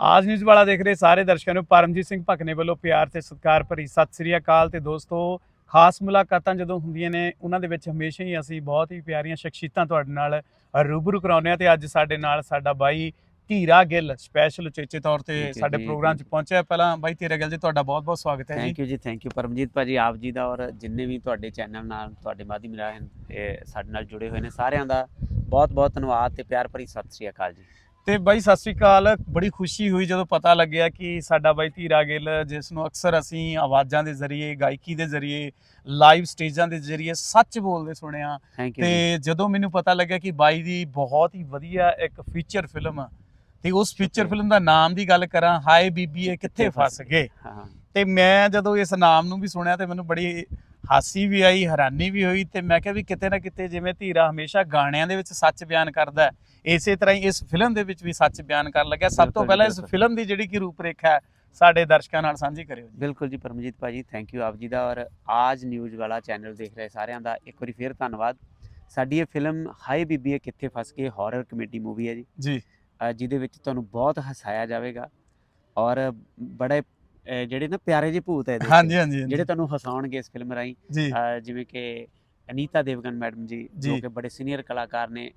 ਆਜ ਨਿਊਜ਼ ਵਾਲਾ ਦੇਖ ਰਹੇ ਸਾਰੇ ਦਰਸ਼ਕਾਂ ਨੂੰ। ਪਰਮਜੀਤ ਸਿੰਘ ਭਕਨੇ ਵੱਲੋਂ ਪਿਆਰ ਤੇ ਸਤਿਕਾਰ ਭਰੀ ਸਤਿ ਸ੍ਰੀ ਅਕਾਲ ਤੇ ਦੋਸਤੋ ਖਾਸ ਮੁਲਾਕਾਤਾਂ ਜਦੋਂ ਹੁੰਦੀਆਂ ਨੇ ਉਹਨਾਂ ਦੇ ਵਿੱਚ ਹਮੇਸ਼ਾ ਹੀ ਅਸੀਂ ਬਹੁਤ ਹੀ ਪਿਆਰੀਆਂ ਸ਼ਖਸੀਅਤਾਂ ਤੁਹਾਡੇ ਨਾਲ ਰੂਬਰੂ ਕਰਾਉਂਦੇ ਆ ਤੇ ਅੱਜ ਸਾਡੇ ਨਾਲ ਸਾਡਾ ਬਾਈ ਧੀਰਾ ਗਿੱਲ ਸਪੈਸ਼ਲ ਉਚੇਚੇ ਤੌਰ ਤੇ ਸਾਡੇ। ਪ੍ਰੋਗਰਾਮ 'ਚ ਪਹੁੰਚਿਆ। ਪਹਿਲਾਂ ਬਾਈ ਧੀਰਾ ਗਿੱਲ ਜੀ ਤੁਹਾਡਾ ਬਹੁਤ ਬਹੁਤ ਸਵਾਗਤ ਹੈ ਜੀ। ਥੈਂਕ ਯੂ ਜੀ ਥੈਂਕ ਯੂ ਪਰਮਜੀਤ ਭਾਜੀ ਆਪ ਜੀ ਦਾ ਔਰ ਜਿੰਨੇ ਵੀ ਤੁਹਾਡੇ ਚੈਨਲ ਨਾਲ ਤੁਹਾਡੇ ਮਾਧਿਅਮ ਰਾਹੀਂ ਸਾਡੇ ਨਾਲ ਜੁੜੇ ਹੋਏ ਨੇ ਸਾਰਿਆਂ ਦਾ ਬਹੁਤ ਬਹੁਤ ਧੰਨਵਾਦ ਤੇ ਪਿਆਰ ਭਰੀ ਸਤਿ ਸ੍ਰੀ ਅਕਾਲ ਜੀ। ਤੇ ਬਾਈ ਸਤਿ ਸ੍ਰੀ ਅਕਾਲ। ਬੜੀ ਖੁਸ਼ੀ ਹੋਈ ਜਦੋਂ ਪਤਾ ਲੱਗਿਆ ਕਿ ਸਾਡਾ ਬਾਈ ਧੀਰਾ ਗਿੱਲ ਜਿਸ ਨੂੰ ਅਕਸਰ ਅਸੀਂ ਆਵਾਜ਼ਾਂ ਦੇ ਜ਼ਰੀਏ ਗਾਇਕੀ ਦੇ ਜ਼ਰੀਏ ਲਾਈਵ ਸਟੇਜਾਂ ਦੇ ਜ਼ਰੀਏ ਸੱਚ ਬੋਲਦੇ ਸੁਣਿਆ। ਤੇ ਜਦੋਂ ਮੈਨੂੰ ਪਤਾ ਲੱਗਿਆ ਕਿ ਬਾਈ ਦੀ ਬਹੁਤ ਹੀ ਵਧੀਆ ਇੱਕ ਫੀਚਰ ਫਿਲਮ ਤੇ ਉਸ ਫੀਚਰ. ਫਿਲਮ ਦਾ ਨਾਮ ਦੀ ਗੱਲ ਕਰਾਂ ਹਾਏ ਬੀਬੀਏ ਕਿੱਥੇ ਫਸ ਗਏ। ਤੇ ਮੈਂ ਜਦੋਂ ਇਸ ਨਾਮ ਨੂੰ ਵੀ ਸੁਣਿਆ ਤੇ ਮੈਨੂੰ ਬੜੀ ਹਾਸੀ ਵੀ ਆਈ ਹੈਰਾਨੀ ਵੀ ਹੋਈ ਤੇ ਮੈਂ ਕਿਹਾ ਵੀ ਕਿਤੇ ਨਾ ਕਿਤੇ ਜਿਵੇਂ ਧੀਰਾ ਹਮੇਸ਼ਾ ਗਾਣਿਆਂ ਦੇ ਵਿੱਚ ਸੱਚ ਬਿਆਨ ਕਰਦਾ ਇਸੇ ਤਰ੍ਹਾਂ ਹੀ ਇਸ ਫਿਲਮ ਦੇ ਵਿੱਚ ਵੀ ਸੱਚ ਬਿਆਨ ਕਰਨ ਲੱਗਿਆ। ਸਭ ਤੋਂ ਪਹਿਲਾਂ ਇਸ। ਫਿਲਮ ਦੀ ਜਿਹੜੀ ਕਿ ਰੂਪਰੇਖਾ ਹੈ ਸਾਡੇ ਦਰਸ਼ਕਾਂ ਨਾਲ ਸਾਂਝੀ ਕਰਿਓ ਜੀ। ਬਿਲਕੁਲ ਜੀ ਪਰਮਜੀਤ ਭਾਜੀ ਥੈਂਕ ਯੂ ਆਪ ਜੀ ਦਾ ਔਰ ਆਜ ਨਿਊਜ਼ ਵਾਲਾ ਚੈਨਲ ਦੇਖ ਰਹੇ ਸਾਰਿਆਂ ਦਾ ਇੱਕ ਵਾਰੀ ਫੇਰ ਧੰਨਵਾਦ। ਸਾਡੀ ਇਹ ਫਿਲਮ ਹਾਈ ਬੀਬੀਏ ਕਿੱਥੇ ਫਸ ਗਏ ਹਾਰਰ ਕਮੇਡੀ ਮੂਵੀ ਹੈ ਜੀ। ਜੀ। ਜਿਹਦੇ ਵਿੱਚ ਤੁਹਾਨੂੰ ਬਹੁਤ ਹਸਾਇਆ ਜਾਵੇਗਾ ਔਰ ਬੜੇ ਜਿਹੜੇ ਨਾ ਪਿਆਰੇ ਜਿਹੇ ਭੂਤ ਹੈ ਇਹਦੇ ਹਾਂਜੀ ਹਾਂਜੀ। ਜਿਹੜੇ ਤੁਹਾਨੂੰ ਹਸਾਉਣਗੇ ਇਸ ਫਿਲਮ ਅ, ਜਿਵੇਂ ਕਿ ਅਨੀਤਾ ਦੇਵਗਨ ਮੈਡਮ ਜੀ ਜੋ। ਕਿ ਬੜੇ ਸੀਨੀਅਰ ਕਲਾਕਾਰ ਨੇ।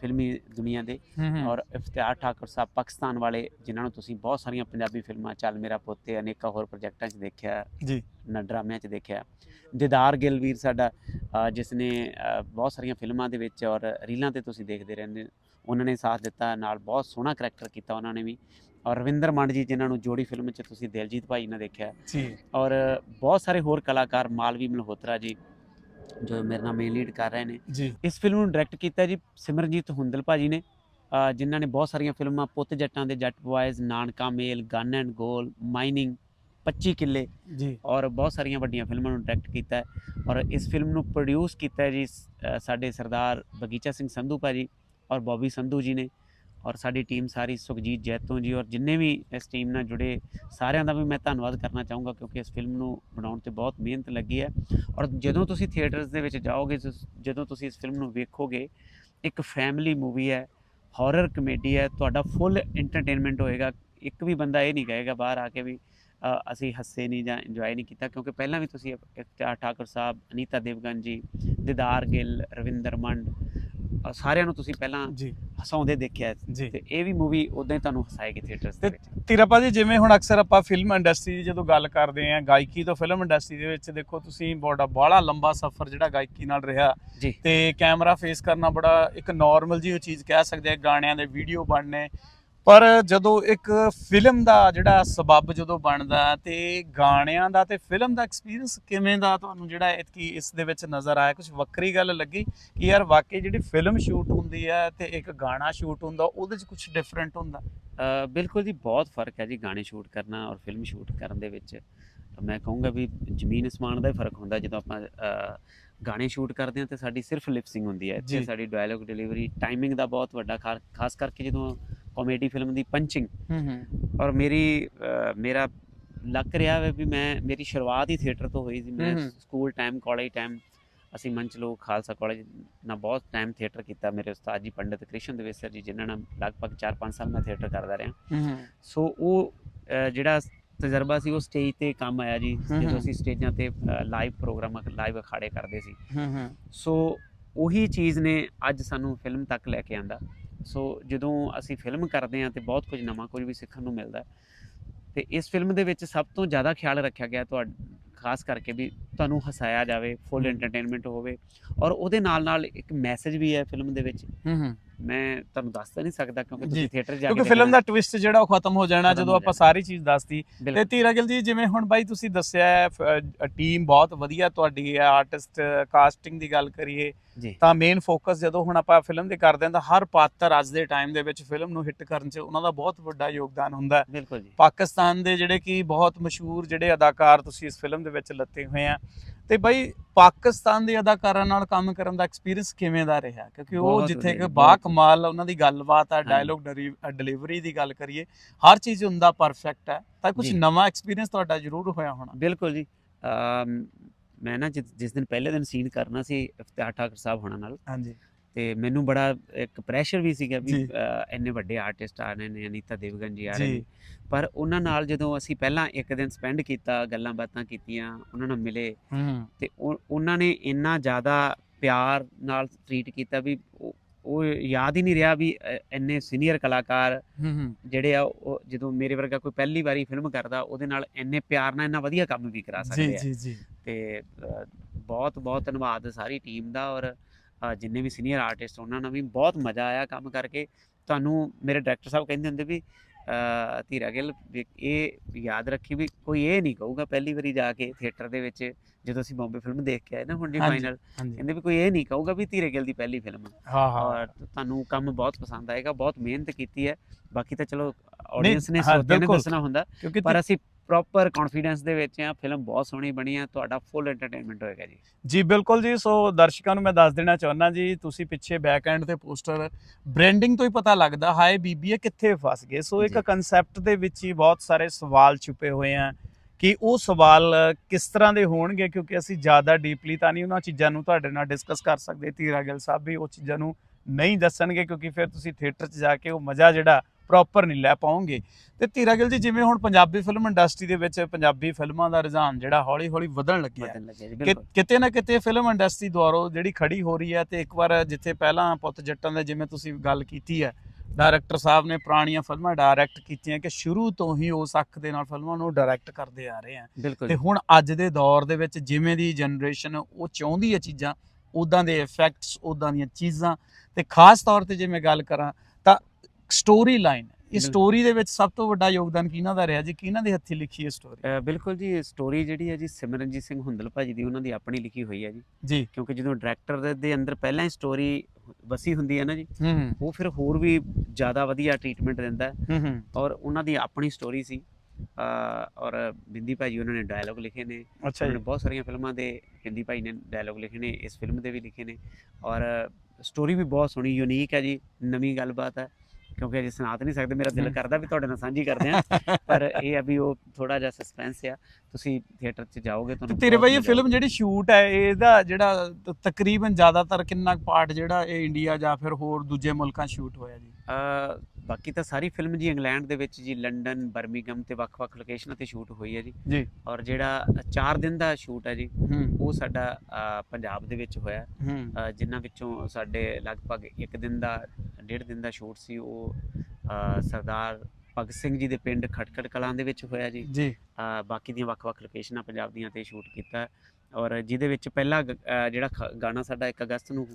ਫਿਲਮੀ ਦੁਨੀਆ ਦੇ ਔਰ ਇਫਤਿਆਰ ਠਾਕੁਰ ਸਾਹਿਬ ਪਾਕਿਸਤਾਨ ਵਾਲੇ ਜਿਨ੍ਹਾਂ ਨੂੰ ਤੁਸੀਂ ਬਹੁਤ ਸਾਰੀਆਂ ਪੰਜਾਬੀ ਫਿਲਮਾਂ ਚੱਲ ਮੇਰਾ ਪੁੱਤ ਤੇ ਅਨੇਕਾਂ ਹੋਰ ਪ੍ਰੋਜੈਕਟਾਂ 'ਚ ਦੇਖਿਆ ਜੀ ਨਾ ਡਰਾਮਿਆਂ 'ਚ ਦੇਖਿਆ ਦਿਦਾਰ ਗਿੱਲ ਵੀਰ ਸਾਡਾ ਜਿਸ ਨੇ ਬਹੁਤ ਸਾਰੀਆਂ ਫਿਲਮਾਂ ਦੇ ਵਿੱਚ ਔਰ ਰੀਲਾਂ ਤੇ ਤੁਸੀਂ ਦੇਖਦੇ ਰਹਿੰਦੇ। ਉਹਨਾਂ ਨੇ ਸਾਥ ਦਿੱਤਾ ਨਾਲ ਬਹੁਤ ਸੋਹਣਾ ਕਰੈਕਟਰ ਕੀਤਾ ਉਹਨਾਂ ਨੇ ਵੀ ਔਰ ਰਵਿੰਦਰ ਮੰਡ ਜੀ ਜਿਨ੍ਹਾਂ ਨੂੰ ਜੋੜੀ ਫਿਲਮ 'ਚ ਤੁਸੀਂ ਦਿਲਜੀਤ ਭਾਈ ਨੇ ਦੇਖਿਆ। ਜੀ। ਔਰ ਬਹੁਤ ਸਾਰੇ ਹੋਰ ਕਲਾਕਾਰ ਮਾਲਵੀ ਮਲਹੋਤਰਾ ਜੀ ਜੋ ਮੇਰੇ ਨਾਲ ਮੇਨ ਲੀਡ ਕਰ ਰਹੇ ਨੇ। ਇਸ ਫਿਲਮ ਨੂੰ ਡਾਇਰੈਕਟ ਕੀਤਾ ਜੀ ਸਿਮਰਨਜੀਤ ਹੁੰਦਲ ਭਾਜੀ ਨੇ। ਜਿਨ੍ਹਾਂ ਨੇ ਬਹੁਤ ਸਾਰੀਆਂ ਫਿਲਮਾਂ ਪੁੱਤ ਜੱਟਾਂ ਦੇ Jatt boys Nanka Mel gun and goal mining 25 ਕਿੱਲੇ ਜੀ। ਔਰ ਬਹੁਤ ਸਾਰੀਆਂ ਵੱਡੀਆਂ ਫਿਲਮਾਂ ਨੂੰ ਡਾਇਰੈਕਟ ਕੀਤਾ ਹੈ। ਔਰ ਇਸ ਫਿਲਮ ਨੂੰ ਪ੍ਰੋਡਿਊਸ ਕੀਤਾ ਹੈ ਜੀ ਸਾਡੇ ਸਰਦਾਰ ਬਗੀਚਾ ਸਿੰਘ ਸੰਧੂ ਭਾਜੀ ਔਰ ਬੌਬੀ ਸੰਧੂ ਜੀ ਨੇ। ਔਰ ਸਾਡੀ ਟੀਮ ਸਾਰੀ ਸੁਖਜੀਤ, ਜੈਤੋਂ ਜੀ ਔਰ ਜਿੰਨੇ ਵੀ ਇਸ ਟੀਮ ਨਾਲ ਜੁੜੇ, ਸਾਰਿਆਂ ਦਾ ਵੀ ਮੈਂ ਧੰਨਵਾਦ ਕਰਨਾ ਚਾਹੂੰਗਾ ਕਿਉਂਕਿ ਇਸ ਫਿਲਮ ਨੂੰ ਬਣਾਉਣ ਤੇ ਬਹੁਤ ਮਿਹਨਤ ਲੱਗੀ ਹੈ। ਔਰ ਜਦੋਂ ਤੁਸੀਂ ਥੀਏਟਰਸ ਦੇ ਵਿੱਚ ਜਾਓਗੇ, ਜਿਸ- ਜਦੋਂ ਤੁਸੀਂ ਇਸ ਫਿਲਮ ਨੂੰ ਵੇਖੋਗੇ, ਇੱਕ ਫੈਮਿਲੀ ਮੂਵੀ ਹੈ, ਹਾਰਰ ਕਮੇਡੀ ਹੈ, ਤੁਹਾਡਾ ਫੁੱਲ ਐਂਟਰਟੇਨਮੈਂਟ ਹੋਏਗਾ। ਇੱਕ ਵੀ ਬੰਦਾ ਇਹ ਨਹੀਂ ਕਹੇਗਾ ਬਾਹਰ ਆ ਕੇ ਵੀ ਅਸੀਂ ਹੱਸੇ ਨਹੀਂ ਜਾਂ ਇੰਜੋਏ ਨਹੀਂ ਕੀਤਾ, ਕਿਉਂਕਿ ਪਹਿਲਾਂ ਵੀ ਤੁਸੀਂ ਇਫਤਿਆਰ ਠਾਕੁਰ ਸਾਹਿਬ, ਅਨੀਤਾ ਦੇਵਗਨ ਜੀ, ਦਿਦਾਰ ਗਿੱਲ, ਰਵਿੰਦਰ ਮੰਡ ਸਾਰਿਆਂ ਨੂੰ ਤੁਸੀਂ ਪਹਿਲਾਂ ਜੀ। ਹਸਾਉਂਦੇ ਦੇਖਿਆ। ਜੀ। ਤੇ ਇਹ ਵੀ ਮੂਵੀ ਉਦਾਂ ਹੀ ਤੁਹਾਨੂੰ ਹਸਾਏਗੀ ਥੀਏਟਰਸ ਦੇ ਤੇ ਵਿੱਚ। ਤੀਰਾਪਾ ਜੀ ਜਿਵੇਂ ਹੁਣ ਅਕਸਰ ਆਪਾਂ ਫਿਲਮ ਇੰਡਸਟਰੀ ਦੀ ਜਦੋਂ ਗੱਲ ਕਰਦੇ ਆਂ ਗਾਇਕੀ ਤੋਂ ਫਿਲਮ ਇੰਡਸਟਰੀ ਦੇ ਵਿੱਚ ਦੇਖੋ ਤੁਸੀਂ ਬੜਾ ਬਾਹਲਾ ਲੰਬਾ ਸਫ਼ਰ ਜਿਹੜਾ ਗਾਇਕੀ ਨਾਲ ਰਿਹਾ। ਜੀ। ਤੇ ਕੈਮਰਾ ਫੇਸ ਕਰਨਾ ਬੜਾ ਇੱਕ ਨਾਰਮਲ ਜੀ ਉਹ ਚੀਜ਼ ਕਹਿ ਸਕਦੇ ਆ ਗਾਣਿਆਂ ਦੇ ਵੀਡੀਓ ਬਣਨੇ ਪਰ ਜਦੋਂ ਇੱਕ ਫਿਲਮ ਦਾ ਜਿਹੜਾ ਸਬੱਬ ਜਦੋਂ ਬਣਦਾ ਤੇ ਗਾਣਿਆਂ ਦਾ ਤੇ ਫਿਲਮ ਦਾ ਐਕਸਪੀਰੀਅੰਸ ਕਿਵੇਂ ਦਾ ਤੁਹਾਨੂੰ ਜਿਹੜਾ ਇਤਕੀ ਇਸ ਦੇ ਵਿੱਚ ਨਜ਼ਰ ਆਇਆ? ਕੁਝ ਵੱਖਰੀ ਗੱਲ ਲੱਗੀ ਕਿ ਯਾਰ ਵਾਕਈ ਜਿਹੜੀ ਫਿਲਮ ਸ਼ੂਟ ਹੁੰਦੀ ਹੈ ਤੇ ਇੱਕ ਗਾਣਾ ਸ਼ੂਟ ਹੁੰਦਾ ਉਹਦੇ 'ਚ ਕੁਝ ਡਿਫਰੈਂਟ ਹੁੰਦਾ? ਬਿਲਕੁਲ ਜੀ ਬਹੁਤ ਫ਼ਰਕ ਹੈ ਜੀ ਗਾਣੇ ਸ਼ੂਟ ਕਰਨਾ ਔਰ ਫਿਲਮ ਸ਼ੂਟ ਕਰਨ ਦੇ ਵਿੱਚ। ਮੈਂ ਕਹੂੰਗਾ ਵੀ ਜ਼ਮੀਨ ਅਸਮਾਨ ਦਾ ਹੀ ਫ਼ਰਕ ਹੁੰਦਾ ਜਦੋਂ ਆਪਾਂ ਗਾਣੇ ਸ਼ੂਟ ਕਰਦੇ ਹਾਂ ਤੇ ਸਾਡੀ ਸਿਰਫ ਲਿਪਸਿੰਗ ਹੁੰਦੀ ਹੈ। ਇੱਥੇ। ਸਾਡੀ ਡਾਇਲੌਗ ਡਿਲੀਵਰੀ ਟਾਈਮਿੰਗ ਦਾ ਬਹੁਤ ਵੱਡਾ ਖਾਸ ਕਰਕੇ ਜਦੋਂ ਕਾਮੇਡੀ ਫਿਲਮ ਦੀ ਪੰਚਿੰਗ ਹੂੰ ਹੂੰ। ਔਰ ਮੇਰੀ ਮੇਰਾ ਲੱਕ ਰਿਹਾ ਵੇ ਵੀ ਮੈਂ ਮੇਰੀ ਸ਼ੁਰੂਆਤ ਹੀ ਥੀਏਟਰ ਤੋਂ ਹੋਈ ਸੀ। ਮੈਂ। ਸਕੂਲ ਟਾਈਮ ਕਾਲਜ ਟਾਈਮ ਅਸੀਂ ਮੰਚ ਲੋਕ ਖਾਲਸਾ ਕਾਲਜ ਨਾਲ ਬਹੁਤ ਟਾਈਮ ਥੀਏਟਰ ਕੀਤਾ। ਮੇਰੇ ਉਸਤਾਦ ਜੀ ਪੰਡਿਤ ਕ੍ਰਿਸ਼ਨ ਦੇਵੇਸਰ ਜੀ ਜਿਨ੍ਹਾਂ ਨਾਲ ਲਗਭਗ 4-5 ਸਾਲ ਮੈਂ ਥੀਏਟਰ ਕਰਦਾ ਰਿਹਾ। ਸੋ ਉਹ ਜਿਹੜਾ ਤਜਰਬਾ ਸੀ ਉਹ ਸਟੇਜ ਤੇ ਕੰਮ ਆਇਆ ਜੀ। ਜਦੋਂ। ਅਸੀਂ ਸਟੇਜਾਂ ਤੇ ਲਾਈਵ ਪ੍ਰੋਗਰਾਮ ਲਾਈਵ ਅਖਾੜੇ ਕਰਦੇ ਸੀ। ਸੋ ਉਹੀ ਚੀਜ਼ ਨੇ ਅੱਜ ਸਾਨੂੰ ਫਿਲਮ ਤੱਕ ਲੈ ਕੇ ਆਂਦਾ। ਸੋ ਜਦੋਂ ਅਸੀਂ ਫਿਲਮ ਕਰਦੇ ਹਾਂ ਤੇ ਬਹੁਤ ਕੁਝ ਨਵਾਂ ਕੁਝ ਵੀ ਸਿੱਖਣ ਨੂੰ ਮਿਲਦਾ। ਤੇ ਇਸ ਫਿਲਮ ਦੇ ਵਿੱਚ ਸਭ ਤੋਂ ਜ਼ਿਆਦਾ ਖਿਆਲ ਰੱਖਿਆ ਗਿਆ ਤੁਹਾਡਾ ਖਾਸ ਕਰਕੇ ਵੀ ਤੁਹਾਨੂੰ ਹਸਾਇਆ ਜਾਵੇ ਫੁੱਲ। ਐਂਟਰਟੇਨਮੈਂਟ ਹੋਵੇ ਔਰ ਉਹਦੇ ਨਾਲ ਨਾਲ ਇੱਕ ਮੈਸੇਜ ਵੀ ਹੈ ਫਿਲਮ ਦੇ ਵਿੱਚ ਹੂੰ ਹੂੰ ਮੈਂ ਤੁਹਾਨੂੰ ਦੱਸ ਤਾਂ ਨਹੀਂ ਸਕਦਾ ਕਿਉਂਕਿ ਤੁਸੀਂ ਥੀਏਟਰ ਜਾ ਕੇ ਕਿਉਂਕਿ ਫਿਲਮ ਦਾ ਟਵਿਸਟ ਜਿਹੜਾ ਉਹ ਖਤਮ ਹੋ ਜਾਣਾ ਜਦੋਂ ਆਪਾਂ। ਸਾਰੀ ਚੀਜ਼ ਦੱਸਤੀ। ਤੇ ਧੀਰਾ ਗਿੱਲ ਜੀ ਜਿਵੇਂ ਹੁਣ ਬਾਈ ਤੁਸੀਂ ਦੱਸਿਆ ਟੀਮ ਬਹੁਤ ਵਧੀਆ ਤੁਹਾਡੀ ਹੈ ਆਰਟਿਸਟ ਕਾਸਟਿੰਗ ਦੀ ਗੱਲ ਕਰੀਏ ਤਾਂ ਮੇਨ ਫੋਕਸ ਜਦੋਂ ਹੁਣ ਆਪਾਂ ਫਿਲਮ ਦੇ ਕਰਦੇ ਹਾਂ ਤਾਂ ਹਰ ਪਾਤਰ ਅੱਜ ਦੇ ਟਾਈਮ ਦੇ ਵਿੱਚ ਫਿਲਮ ਨੂੰ ਹਿੱਟ ਕਰਨ 'ਚ ਉਹਨਾਂ ਦਾ ਬਹੁਤ ਵੱਡਾ ਯੋਗਦਾਨ ਹੁੰਦਾ ਹੈ। ਬਿਲਕੁਲ ਜੀ। ਪਾਕਿਸਤਾਨ ਦੇ ਜਿਹੜੇ ਕਿ ਬਹੁਤ ਮਸ਼ਹੂਰ ਜਿਹੜੇ ਅਦਾਕਾਰ ਤੁਸੀਂ ਇਸ ਫਿਲਮ ਦੇ ਵਿੱਚ ਲੱਤੇ ਹੋਏ ਆ ਤੇ ਬਾਈ ਪਾਕਿਸਤਾਨ ਦੇ ਅਦਾਕਾਰਾਂ ਨਾਲ ਕੰਮ ਕਰਨ ਦਾ ਐਕਸਪੀਰੀਅੰਸ ਕਿਵੇਂ ਦਾ ਰਿਹਾ? ਕਿਉਂਕਿ ਉਹ ਜਿੱਥੇ ਕਿ ਬਾ ਕਮਾਲ ਉਹਨਾਂ ਦੀ ਗੱਲਬਾਤ ਆ। ਡਾਇਲੋਗ ਡਿਲੀਵਰੀ ਦੀ ਗੱਲ ਕਰੀਏ ਹਰ ਚੀਜ਼ ਹੁੰਦਾ ਪਰਫੈਕਟ ਹੈ ਤਾਂ ਕੁਝ। ਨਵਾਂ ਐਕਸਪੀਰੀਅੰਸ ਤੁਹਾਡਾ ਜ਼ਰੂਰ ਹੋਇਆ ਹੋਣਾ। ਬਿਲਕੁਲ ਜੀ। ਮੈਂ ਨਾ ਜਿਸ ਜਿਸ ਦਿਨ ਪਹਿਲੇ ਦਿਨ ਸੀਨ ਕਰਨਾ ਸੀ ਇਫਤਿਆਰ ਠਾਕਰ ਸਾਹਿਬ ਹੋਣਾ ਨਾਲ ਹਾਂਜੀ। ਤੇ ਮੈਨੂੰ ਬੜਾ ਇੱਕ ਪ੍ਰੈਸ਼ਰ ਵੀ ਸੀਗਾ ਵੀ ਇੰਨੇ ਵੱਡੇ ਆਰਟਿਸਟ ਆ ਰਹੇ ਨੇ ਅਨੀਤਾ ਦੇਵਗਨ ਜੀ ਆ ਰਹੇ ਨੇ। ਪਰ ਉਹਨਾਂ ਨਾਲ ਜਦੋਂ ਅਸੀਂ ਪਹਿਲਾਂ ਇੱਕ ਦਿਨ ਸਪੈਂਡ ਕੀਤਾ ਗੱਲਾਂ ਬਾਤਾਂ ਕੀਤੀਆਂ ਉਹਨਾਂ ਨਾਲ ਮਿਲੇ ਤੇ ਉਹ- ਉਹਨਾਂ ਨੇ ਇੰਨਾ ਜ਼ਿਆਦਾ ਪਿਆਰ ਨਾਲ ਟਰੀਟ ਕੀਤਾ ਵੀ ਉਹ- ਯਾਦ ਹੀ ਨਹੀਂ ਰਿਹਾ ਵੀ ਇੰਨੇ ਸੀਨੀਅਰ ਕਲਾਕਾਰ ਜਿਹੜੇ ਆ ਉਹ ਜਦੋਂ ਮੇਰੇ ਵਰਗਾ ਕੋਈ ਪਹਿਲੀ ਵਾਰੀ ਫਿਲਮ ਕਰਦਾ ਉਹਦੇ ਨਾਲ ਇੰਨੇ ਪਿਆਰ ਨਾਲ ਇੰਨਾ ਵਧੀਆ ਕੰਮ ਵੀ ਕਰਾ ਸਕਦੇ ਆ। ਜੀ ਜੀ। ਤੇ ਬਹੁਤ ਬਹੁਤ ਧੰਨਵਾਦ ਸਾਰੀ ਟੀਮ ਦਾ ਔਰ ਜਿੰਨੇ ਵੀ ਸੀਨੀਅਰ ਆਰਟਿਸਟ ਉਹਨਾਂ ਨਾਲ ਵੀ ਬਹੁਤ ਮਜ਼ਾ ਆਇਆ ਕੰਮ ਕਰਕੇ। ਤੁਹਾਨੂੰ ਮੇਰੇ ਡਾਇਰੈਕਟਰ ਸਾਹਿਬ ਕਹਿੰਦੇ ਹੁੰਦੇ ਵੀ ਧੀਰਾ ਗਿੱਲ ਇਹ ਯਾਦ ਰੱਖੀ ਵੀ ਕੋਈ ਇਹ ਨਹੀਂ ਕਹੂਗਾ ਪਹਿਲੀ ਵਾਰੀ ਜਾ ਕੇ ਥੀਏਟਰ ਦੇ ਵਿੱਚ ਜਦੋਂ ਅਸੀਂ ਬੰਬੇ ਫਿਲਮ ਦੇਖ ਕੇ ਆਏ ਨਾ ਹੁਣ ਜੀ। ਫਾਈਨਲ ਕਹਿੰਦੇ ਵੀ ਕੋਈ ਇਹ ਨਹੀਂ ਕਹੂਗਾ ਵੀ ਧੀਰੇ ਗਿੱਲ ਦੀ ਪਹਿਲੀ ਫਿਲਮ ਹਾਂ ਹਾਂ। ਔਰ ਤੁਹਾਨੂੰ ਕੰਮ ਬਹੁਤ ਪਸੰਦ ਆਏਗਾ ਬਹੁਤ ਮਿਹਨਤ ਕੀਤੀ ਹੈ। ਬਾਕੀ ਤਾਂ ਚਲੋ ਆਡੀਅנס ਨੇ ਸਰੋਤਿਆਂ ਨੇ। ਦੱਸਣਾ ਹੁੰਦਾ ਪਰ ਅਸੀਂ ਪ੍ਰੋਪਰ ਕੌਨਫੀਡੈਂਸ ਦੇ ਵਿੱਚ ਆ ਫਿਲਮ ਬਹੁਤ ਸੋਹਣੀ ਬਣੀ ਆ ਤੁਹਾਡਾ ਫੁੱਲ ਐਂਟਰਟੇਨਮੈਂਟ ਹੋਏਗਾ ਜੀ ਜੀ ਬਿਲਕੁਲ ਜੀ ਸੋ ਦਰਸ਼ਕਾਂ ਨੂੰ ਮੈਂ ਦੱਸ ਦੇਣਾ ਚਾਹੁੰਦਾ ਜੀ ਤੁਸੀਂ ਪਿੱਛੇ ਬੈਕ ਐਂਡ ਤੇ ਪੋਸਟਰ ਬ੍ਰਾਂਡਿੰਗ ਤੋਂ ਹੀ ਪਤਾ ਲੱਗਦਾ ਹਾਏ ਬੀਬੀ ਇਹ ਕਿੱਥੇ ਫਸ ਗਏ ਸੋ ਇੱਕ। ਕਨਸੈਪਟ ਦੇ ਵਿੱਚ ਹੀ ਬਹੁਤ ਸਾਰੇ ਸਵਾਲ ਛੁਪੇ ਹੋਏ ਆ ਕਿ ਉਹ ਸਵਾਲ ਕਿਸ ਤਰ੍ਹਾਂ ਦੇ ਹੋਣਗੇ ਕਿਉਂਕਿ ਅਸੀਂ ਜ਼ਿਆਦਾ ਡੀਪਲੀ ਤਾਂ ਨਹੀਂ ਉਹਨਾਂ ਚੀਜ਼ਾਂ ਨੂੰ ਤੁਹਾਡੇ ਨਾਲ ਡਿਸਕਸ ਕਰ ਸਕਦੇ ਧੀਰਾ ਗਿੱਲ ਸਾਹਿਬ ਵੀ ਉਹ ਚੀਜ਼ਾਂ ਨੂੰ ਨਹੀਂ ਦੱਸਣਗੇ ਕਿਉਂਕਿ ਫਿਰ ਤੁਸੀਂ ਥੀਏਟਰ 'ਚ ਜਾ ਕੇ ਉਹ ਮਜ਼ਾ ਜਿਹੜਾ ਪ੍ਰੋਪਰ ਨਹੀਂ ਲੈ ਪਾਓਗੇ ਤੇ ਧੀਰਾ ਗਿੱਲ ਜੀ ਜਿਵੇਂ ਹੁਣ ਪੰਜਾਬੀ ਫਿਲਮ ਇੰਡਸਟਰੀ ਦੇ ਵਿੱਚ ਪੰਜਾਬੀ ਫਿਲਮਾਂ ਦਾ ਰੁਝਾਨ ਜਿਹੜਾ ਹੌਲੀ-ਹੌਲੀ ਵਧਣ ਲੱਗਿਆ। ਹੈ। ਕਿਤੇ ਨਾ ਕਿਤੇ ਫਿਲਮ ਇੰਡਸਟਰੀ ਦੁਆਰਾ ਜਿਹੜੀ ਖੜੀ ਹੋ ਰਹੀ ਹੈ ਤੇ ਇੱਕ ਵਾਰ ਜਿੱਥੇ ਪਹਿਲਾਂ ਪੁੱਤ ਜੱਟਾਂ ਦੇ ਜਿਵੇਂ ਤੁਸੀਂ ਗੱਲ ਕੀਤੀ ਹੈ ਡਾਇਰੈਕਟਰ ਸਾਹਿਬ ਨੇ ਪੁਰਾਣੀਆਂ ਫਿਲਮਾਂ ਡਾਇਰੈਕਟ ਕੀਤੀਆਂ ਕਿ ਸ਼ੁਰੂ ਤੋਂ ਹੀ ਉਸ ਅੱਖ ਦੇ ਨਾਲ ਫਿਲਮਾਂ ਨੂੰ ਡਾਇਰੈਕਟ ਕਰਦੇ ਆ ਰਹੇ ਆ। ਤੇ ਹੁਣ ਅੱਜ ਦੇ ਦੌਰ ਦੇ ਵਿੱਚ ਜਿਵੇਂ ਦੀ ਜਨਰੇਸ਼ਨ ਉਹ ਚਾਹੁੰਦੀ ਹੈ ਚੀਜ਼ਾਂ ਉਦਾਂ ਦੇ ਇਫੈਕਟਸ ਉਦਾਂ ਦੀਆਂ ਚੀਜ਼ਾਂ। ਤੇ ਖਾਸ ਤੌਰ ਤੇ ਜੇ ਮੈਂ ਗੱਲ ਕਰਾਂ ਸਟੋਰੀ ਲਾਈਨ ਇਹ ਬਿਲਕੁਲ। ਸਟੋਰੀ ਦੇ ਵਿੱਚ ਸਭ ਤੋਂ ਵੱਡਾ ਯੋਗਦਾਨ ਕਿਹਨਾਂ ਦਾ ਰਿਹਾ ਜੀ? ਕਿਹਨਾਂ ਦੇ ਹੱਥੀਂ ਲਿਖੀ ਹੈ ਸਟੋਰੀ ਬਿਲਕੁਲ ਜੀ ਸਟੋਰੀ ਜਿਹੜੀ ਹੈ ਜੀ ਸਿਮਰਨਜੀਤ ਸਿੰਘ ਹੁੰਦਲ ਭਾਜੀ ਦੀ ਉਹਨਾਂ ਦੀ ਆਪਣੀ ਲਿਖੀ ਹੋਈ ਹੈ ਜੀ। ਜੀ। ਕਿਉਂਕਿ ਜਦੋਂ ਡਾਇਰੈਕਟਰ ਦੇ ਅੰਦਰ ਪਹਿਲਾਂ ਹੀ ਸਟੋਰੀ ਵਸੀ ਹੁੰਦੀ ਹੈ ਨਾ ਜੀ ਉਹ ਫਿਰ ਹੋਰ ਵੀ ਜ਼ਿਆਦਾ ਵਧੀਆ ਟ੍ਰੀਟਮੈਂਟ ਦਿੰਦਾ। ਹੈ ਔਰ ਉਹਨਾਂ ਦੀ ਆਪਣੀ ਸਟੋਰੀ ਸੀ। ਔਰ ਬਿੰਦੀ ਭਾਜੀ ਉਹਨਾਂ ਨੇ ਡਾਇਲੌਗ ਲਿਖੇ ਨੇ। ਅੱਛਾ ਜੀ। ਬਹੁਤ ਸਾਰੀਆਂ ਫਿਲਮਾਂ ਦੇ ਹਿੰਦੀ ਭਾਈ ਨੇ ਡਾਇਲੌਗ ਲਿਖੇ ਨੇ ਇਸ ਫਿਲਮ ਦੇ ਵੀ ਲਿਖੇ ਨੇ। ਔਰ ਸਟੋਰੀ ਵੀ ਬਹੁਤ ਸੋਹਣੀ ਯੂਨੀਕ ਹੈ ਜੀ ਨਵੀਂ ਗੱਲਬਾਤ ਹੈ। ਕਿਉਂਕਿ ਅਜੇ ਸੁਣਾ ਨਹੀਂ ਸਕਦੇ ਮੇਰਾ ਦਿਲ। ਕਰਦਾ ਵੀ ਤੁਹਾਡੇ ਨਾਲ ਸਾਂਝੀ ਕਰਦੇ ਆ ਪਰ ਇਹ ਆ ਵੀ ਉਹ ਥੋੜਾ ਜਿਹਾ ਸਸਪੈਂਸ ਆ। ਤੁਸੀਂ ਥੀਏਟਰ 'ਚ ਜਾਓਗੇ ਤੁਹਾਨੂੰ ਤੇਰੇ ਬਾਈ ਇਹ ਫਿਲਮ। ਜਿਹੜੀ ਸ਼ੂਟ ਹੈ ਇਹਦਾ ਜਿਹੜਾ ਤਕਰੀਬਨ ਜ਼ਿਆਦਾਤਰ ਕਿੰਨਾ ਪਾਰਟ ਜਿਹੜਾ ਇਹ ਇੰਡੀਆ ਜਾਂ ਫਿਰ ਹੋਰ ਦੂਜੇ ਮੁਲਕਾਂ ਸ਼ੂਟ ਹੋਇਆ ਜੀ? ਅ, ਬਾਕੀ ਤਾਂ ਸਾਰੀ ਫਿਲਮ ਜੀ ਇੰਗਲੈਂਡ ਦੇ ਵਿੱਚ ਜੀ ਲੰਡਨ ਬਰਮਿੰਗਮ ਤੇ ਵੱਖ-ਵੱਖ ਲੋਕੇਸ਼ਨਾਂ ਤੇ ਸ਼ੂਟ ਹੋਈ ਹੈ ਜੀ। ਜੀ। ਔਰ ਜਿਹੜਾ 4 ਦਿਨ ਦਾ ਸ਼ੂਟ ਹੈ ਜੀ ਉਹ ਸਾਡਾ ਪੰਜਾਬ ਦੇ ਵਿੱਚ ਹੋਇਆ। ਜਿਨ੍ਹਾਂ ਵਿੱਚੋਂ ਸਾਡੇ ਲਗਭਗ ਇੱਕ ਦਿਨ ਦਾ ਡੇਢ ਦਿਨ ਦਾ ਸ਼ੂਟ ਸੀ ਉਹ ਸਰਦਾਰ ਭਗਤ ਸਿੰਘ ਜੀ ਦੇ ਪਿੰਡ ਖਟਕੜ ਕਲਾਂ ਦੇ ਵਿੱਚ ਹੋਇਆ ਜੀ। ਜੀ। ਬਾਕੀ ਦੀਆਂ ਵੱਖ-ਵੱਖ ਲੋਕੇਸ਼ਨਾਂ ਪੰਜਾਬ ਦੀਆਂ ਤੇ ਸ਼ੂਟ ਕੀਤਾ। ਔਰ ਜਿਹਦੇ ਵਿੱਚ ਪਹਿਲਾ ਜਿਹੜਾ ਗਾਣਾ ਸਾਡਾ 1 ਅਗਸਤ ਨੂੰ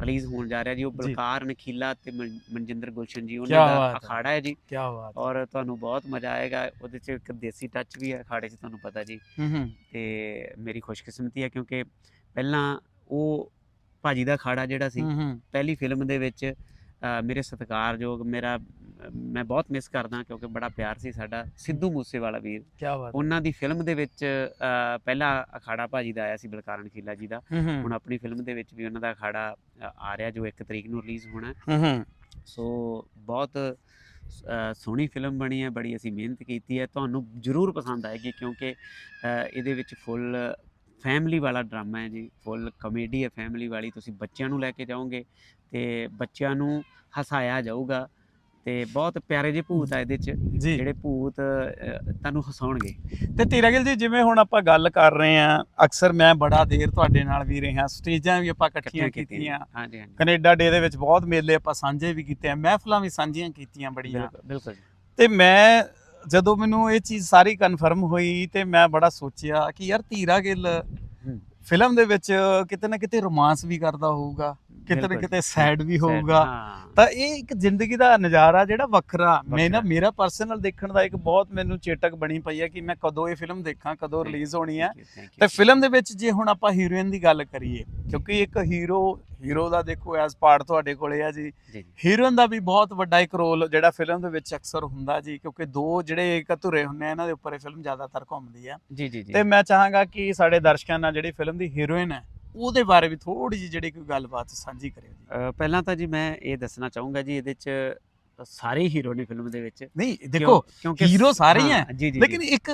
ਰਿਲੀਜ਼ ਹੋਣ ਜਾ ਰਿਹਾ ਜੀ ਉਹ। ਬਲਕਾਰ ਨਖੀਲਾ ਤੇ ਮਨ- ਮਨਜਿੰਦਰ ਗੁਲਸ਼ਨ ਜੀ ਉਹਨਾਂ ਦਾ। ਅਖਾੜਾ ਹੈ ਜੀ। ਕੀ ਬਾਤ ਔਰ ਤੁਹਾਨੂੰ ਬਹੁਤ ਮਜ਼ਾ ਆਏਗਾ ਉਹਦੇ 'ਚ ਇੱਕ ਦੇਸੀ ਟੱਚ ਵੀ ਹੈ ਅਖਾੜੇ 'ਚ ਤੁਹਾਨੂੰ ਪਤਾ ਜੀ। ਤੇ ਮੇਰੀ ਖੁਸ਼ਕਿਸਮਤੀ ਹੈ ਕਿਉਂਕਿ ਪਹਿਲਾਂ ਉਹ ਭਾਜੀ ਦਾ ਅਖਾੜਾ ਜਿਹੜਾ ਸੀ ਪਹਿਲੀ ਫਿਲਮ ਦੇ ਵਿੱਚ ਮੇਰੇ ਸਤਿਕਾਰਯੋਗ ਮੇਰਾ ਮੈਂ ਬਹੁਤ ਮਿਸ ਕਰਦਾ ਕਿਉਂਕਿ ਬੜਾ ਪਿਆਰ ਸੀ ਸਾਡਾ ਸਿੱਧੂ ਮੂਸੇਵਾਲਾ ਵੀਰ। ਕੀ ਬਾਤ ਉਹਨਾਂ ਦੀ ਫਿਲਮ ਦੇ ਵਿੱਚ ਪਹਿਲਾ ਅਖਾੜਾ ਭਾਜੀ ਦਾ ਆਇਆ ਸੀ ਬਲਕਾਰਨ ਖੀਲਾ ਜੀ ਦਾ। ਹੁਣ ਆਪਣੀ ਫਿਲਮ ਦੇ ਵਿੱਚ ਵੀ ਉਹਨਾਂ ਦਾ ਅਖਾੜਾ ਆ ਰਿਹਾ ਜੋ 1 ਤਰੀਕ ਨੂੰ ਰਿਲੀਜ਼ ਹੋਣਾ। ਸੋ ਬਹੁਤ ਸੋਹਣੀ ਫਿਲਮ ਬਣੀ ਹੈ ਬੜੀ ਅਸੀਂ ਮਿਹਨਤ ਕੀਤੀ ਹੈ। ਤੁਹਾਨੂੰ ਜ਼ਰੂਰ ਪਸੰਦ ਆਏਗੀ ਕਿਉਂਕਿ ਇਹਦੇ ਵਿੱਚ ਫੁੱਲ ਫੈਮਿਲੀ ਵਾਲਾ ਡਰਾਮਾ ਹੈ ਜੀ ਫੁੱਲ ਕਮੇਡੀ ਹੈ ਫੈਮਿਲੀ ਵਾਲੀ ਤੁਸੀਂ ਬੱਚਿਆਂ ਨੂੰ ਲੈ ਕੇ ਜਾਓਗੇ ਤੇ ਬੱਚਿਆਂ ਨੂੰ ਹਸਾਇਆ ਜਾਊਗਾ ਤੇ ਬਹੁਤ ਪਿਆਰੇ ਜਿਹੇ ਭੂਤ ਆ ਇਹਦੇ 'ਚ ਜਿਹੜੇ ਭੂਤ ਤੁਹਾਨੂੰ ਹਸਾਉਣਗੇ। ਤੇ ਤੇਰਾ ਗਿਲ ਜੀ ਜਿਵੇਂ ਹੁਣ ਆਪਾਂ ਗੱਲ ਕਰ ਰਹੇ ਆ ਅਕਸਰ ਮੈਂ ਬੜਾ ਦੇਰ ਤੁਹਾਡੇ ਨਾਲ ਵੀ ਰਿਹਾ ਸਟੇਜਾਂ ਵੀ ਆਪਾਂ ਇਕੱਠੀਆਂ ਕੀਤੀਆਂ। ਹਾਂਜੀ ਹਾਂਜੀ। ਕੈਨੇਡਾ ਡੇ ਦੇ ਵਿੱਚ ਬਹੁਤ ਮੇਲੇ ਆਪਾਂ ਸਾਂਝੇ ਵੀ ਕੀਤੇ ਆ ਮਹਿਫਲਾਂ ਵੀ ਸਾਂਝੀਆਂ ਕੀਤੀਆਂ ਬੜੀਆਂ। ਬਿਲਕੁਲ। ਤੇ ਮੈਂ ਜਦੋਂ ਮੈਨੂੰ ਇਹ ਚੀਜ਼ ਸਾਰੀ ਕਨਫਰਮ ਹੋਈ ਤੇ ਮੈਂ ਬੜਾ ਸੋਚਿਆ ਕਿ ਯਾਰ ਧੀਰਾ ਗਿੱਲ। ਫਿਲਮ ਦੇ ਵਿੱਚ ਕਿਤੇ ਨਾ ਕਿਤੇ ਰੋਮਾਂਸ ਵੀ ਕਰਦਾ ਹੋਊਗਾ ਕਿਤੇ ਨਾ ਕਿਤੇ। ਸੈਡ ਵੀ ਹੋਊਗਾ। ਤਾਂ ਇਹ ਇੱਕ ਜ਼ਿੰਦਗੀ ਦਾ ਨਜ਼ਾਰਾ ਜਿਹੜਾ ਵੱਖਰਾ ਮੈਂ ਨਾ। ਮੇਰਾ ਪਰਸਨਲ ਦੇਖਣ ਦਾ ਇੱਕ ਬਹੁਤ ਮੈਨੂੰ ਚੇਟਕ ਬਣੀ ਪਈ ਹੈ ਕਿ ਮੈਂ ਕਦੋਂ ਇਹ ਫਿਲਮ ਦੇਖਾਂ ਕਦੋਂ ਰਿਲੀਜ਼ ਹੋਣੀ ਹੈ. ਤੇ ਫਿਲਮ ਦੇ ਵਿੱਚ ਜੇ ਹੁਣ ਆਪਾਂ ਹੀਰੋਇਨ ਦੀ ਗੱਲ ਕਰੀਏ ਕਿਉਂਕਿ ਇੱਕ ਹੀਰੋ ਹੀਰੋ ਦਾ ਦੇਖੋ ਐਸ ਪਾਰਟ ਤੁਹਾਡੇ ਕੋਲੇ ਆ ਜੀ। ਹੀਰੋਇਨ ਦਾ ਵੀ ਬਹੁਤ ਵੱਡਾ ਇੱਕ ਰੋਲ ਜਿਹੜਾ ਫਿਲਮ ਦੇ ਵਿੱਚ ਅਕਸਰ ਹੁੰਦਾ ਜੀ ਕਿਉਂਕਿ ਦੋ ਜਿਹੜੇ ਇੱਕ ਧੁਰੇ ਹੁੰਦੇ ਆ ਇਹਨਾਂ ਦੇ ਉੱਪਰ ਇਹ ਫਿਲਮ ਜ਼ਿਆਦਾਤਰ ਘੁੰਮਦੀ ਆ। ਜੀ ਜੀ ਤੇ ਮੈਂ ਚਾਹਾਂਗਾ ਕਿ ਸਾਡੇ ਦਰਸ਼ਕਾਂ ਨਾਲ ਜਿਹੜੀ ਫਿਲਮ ਦੀ ਹੀਰੋਇਨ ਹੈ ਉਹਦੇ ਬਾਰੇ ਵੀ ਥੋੜੀ ਜਿਹੀ ਜਿਹੜੀ ਕੋਈ ਗੱਲਬਾਤ ਸਾਂਝੀ ਕਰਿਓ ਜੀ। ਪਹਿਲਾਂ ਤਾਂ ਜੀ ਮੈਂ ਇਹ ਦੱਸਣਾ ਚਾਹੂੰਗਾ ਜੀ, ਇਹਦੇ ਚ ਸਾਰੇ ਹੀਰੋ ਨੇ ਫਿਲਮ ਦੇ ਵਿੱਚ। ਨਹੀਂ ਦੇਖੋ ਹੀਰੋ ਸਾਰੇ ਹੀ ਹਾਂ, ਲੇਕਿਨ ਇੱਕ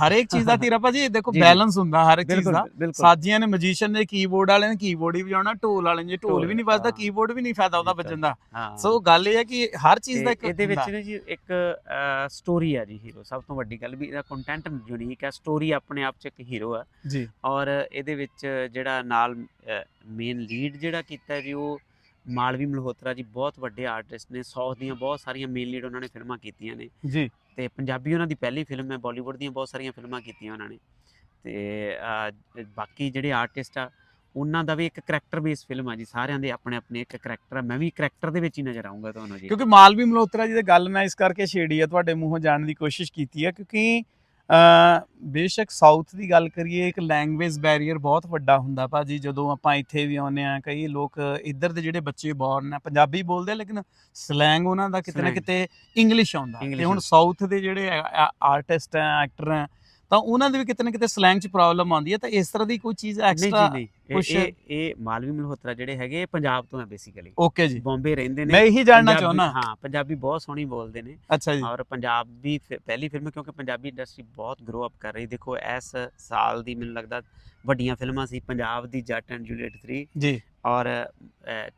ਹਰ ਇੱਕ ਚੀਜ਼ ਦਾ ਤੀਰਾ ਭਾਜੀ ਦੇਖੋ। ਬੈਲੈਂਸ ਹੁੰਦਾ ਹਰ ਇੱਕ ਚੀਜ਼ ਦਾ। ਸਾਜੀਆਂ ਨੇ ਮਜੀਸ਼ੀਅਨ ਨੇ ਕੀਬੋਰਡ ਵਾਲੇ ਨੇ ਕੀਬੋਰਡ ਹੀ ਵਜਾਉਣਾ ਢੋਲ ਵਾਲੇ ਨੇ ਢੋਲ ਵੀ ਨਹੀਂ ਵੱਜਦਾ। ਕੀਬੋਰਡ ਵੀ ਨਹੀਂ ਫਾਇਦਾ ਉਹਦਾ। ਵੱਜਣ ਦਾ। ਸੋ ਗੱਲ ਇਹ ਹੈ ਕਿ ਹਰ ਚੀਜ਼ ਦਾ ਤੇ ਇੱਕ ਇਹਦੇ ਵਿੱਚ। ਨਾ ਜੀ ਇੱਕ ਸਟੋਰੀ ਹੈ ਜੀ ਹੀਰੋ ਸਭ ਤੋਂ ਵੱਡੀ ਗੱਲ ਵੀ ਇਹਦਾ ਕੰਟੈਂਟ ਯੂਨੀਕ ਹੈ ਸਟੋਰੀ ਆਪਣੇ ਆਪ ਚ ਇੱਕ ਹੀਰੋ ਹੈ ਜੀ। ਔਰ ਇਹਦੇ ਵਿੱਚ ਜਿਹੜਾ ਨਾਲ ਮੇਨ ਲੀਡ ਜਿਹੜਾ ਕੀਤਾ ਜੀ ਉਹ ਮਾਲਵੀ ਮਲਹੋਤਰਾ ਜੀ ਬਹੁਤ ਵੱਡੇ ਆਰਟਿਸਟ ਨੇ ਸਾਊਥ ਦੀਆਂ ਬਹੁਤ ਸਾਰੀਆਂ ਮੇਨ ਲੀਡ ਉਹਨਾਂ ਨੇ ਫਿਲਮਾਂ ਕੀਤੀਆਂ ਨੇ ਜੀ। ਤੇ ਪੰਜਾਬੀ ਉਹਨਾਂ ਦੀ ਪਹਿਲੀ ਫਿਲਮ ਹੈ ਬਾਲੀਵੁੱਡ ਦੀਆਂ ਬਹੁਤ ਸਾਰੀਆਂ ਫਿਲਮਾਂ ਕੀਤੀਆਂ ਉਹਨਾਂ ਨੇ। ਤੇ ਬਾਕੀ ਜਿਹੜੇ ਆਰਟਿਸਟ ਆ ਉਹਨਾਂ ਦਾ ਵੀ ਇੱਕ ਕਰੈਕਟਰ ਬੇਸ ਫਿਲਮ ਆ ਜੀ ਸਾਰਿਆਂ ਦੇ ਆਪਣੇ ਆਪਣੇ ਇੱਕ ਕਰੈਕਟਰ ਆ। ਮੈਂ ਵੀ ਕਰੈਕਟਰ ਦੇ ਵਿੱਚ ਹੀ ਨਜ਼ਰ ਆਉਂਗਾ ਤੁਹਾਨੂੰ ਜੀ। ਕਿਉਂਕਿ ਮਾਲਵੀ ਮਲਹੋਤਰਾ ਜੀ ਦੀ ਗੱਲ ਮੈਂ ਇਸ ਕਰਕੇ ਛੇੜੀ ਹੈ ਤੁਹਾਡੇ ਮੂੰਹੋਂ ਜਾਣਨ ਦੀ ਕੋਸ਼ਿਸ਼ ਕੀਤੀ ਹੈ ਕਿਉਂਕਿ ਬੇਸ਼ੱਕ ਸਾਊਥ ਦੀ ਗੱਲ ਕਰੀਏ ਇੱਕ ਲੈਂਗੁਏਜ ਬੈਰੀਅਰ ਬਹੁਤ ਵੱਡਾ ਹੁੰਦਾ ਭਾਜੀ ਜਦੋਂ ਆਪਾਂ ਇੱਥੇ ਵੀ ਆਉਂਦੇ ਆ ਕਈ ਲੋਕ ਇੱਧਰ ਦੇ ਜਿਹੜੇ ਬੱਚੇ ਬੋਰਨ ਆ ਪੰਜਾਬੀ ਬੋਲਦੇ ਲੇਕਿਨ ਸਲੈਂਗ ਉਹਨਾਂ ਦਾ ਕਿਤੇ ਨਾ। ਕਿਤੇ ਇੰਗਲਿਸ਼ ਆਉਂਦਾ ਤੇ ਹੁਣ ਸਾਊਥ ਦੇ ਜਿਹੜੇ ਆਰਟਿਸਟ ਆ ਐਕਟਰ ਆ ਤਾਂ ਉਹਨਾਂ ਦੇ ਵੀ ਕਿਤੇ ਨਾ ਕਿਤੇ ਸਲੈਂਗ 'ਚ ਪ੍ਰੋਬਲਮ ਆਉਂਦੀ ਹੈ ਤਾਂ ਇਸ ਤਰ੍ਹਾਂ ਦੀ ਕੋਈ ਚੀਜ਼ ਨਹੀਂ ਐਕਸਟਰਾ ਜੀ ਨਹੀਂ। ਇਹ- ਇਹ ਇਹ ਮਾਲਵੀ ਮਲਹੋਤਰਾ ਜਿਹੜੇ ਹੈਗੇ ਪੰਜਾਬ ਤੋਂ ਹੈ ਬੇਸਿਕਲੀ ਓਕੇ ਜੀ। ਬੰਬੇ ਰਹਿੰਦੇ ਨੇ। ਮੈਂ ਇਹੀ ਜਾਣਨਾ ਚਾਹੁੰਦਾ ਹਾਂ ਪੰਜਾਬੀ ਬਹੁਤ ਸੋਹਣੀ ਬੋਲਦੇ ਨੇ। ਅੱਛਾ ਜੀ। ਔਰ ਪੰਜਾਬੀ ਪਹਿਲੀ ਫਿਲਮ ਕਿਉਂਕਿ ਪੰਜਾਬੀ ਇੰਡਸਟਰੀ ਬਹੁਤ ਗਰੋ ਅਪ ਕਰ ਰਹੀ ਦੇਖੋ ਇਸ ਸਾਲ ਦੀ ਮੈਨੂੰ ਲੱਗਦਾ ਵੱਡੀਆਂ ਫਿਲਮਾਂ ਸੀ ਪੰਜਾਬ ਦੀ ਜੱਟ ਐਂਡ ਜੂਲੀਅਟ 3 ਜੀ। ਔਰ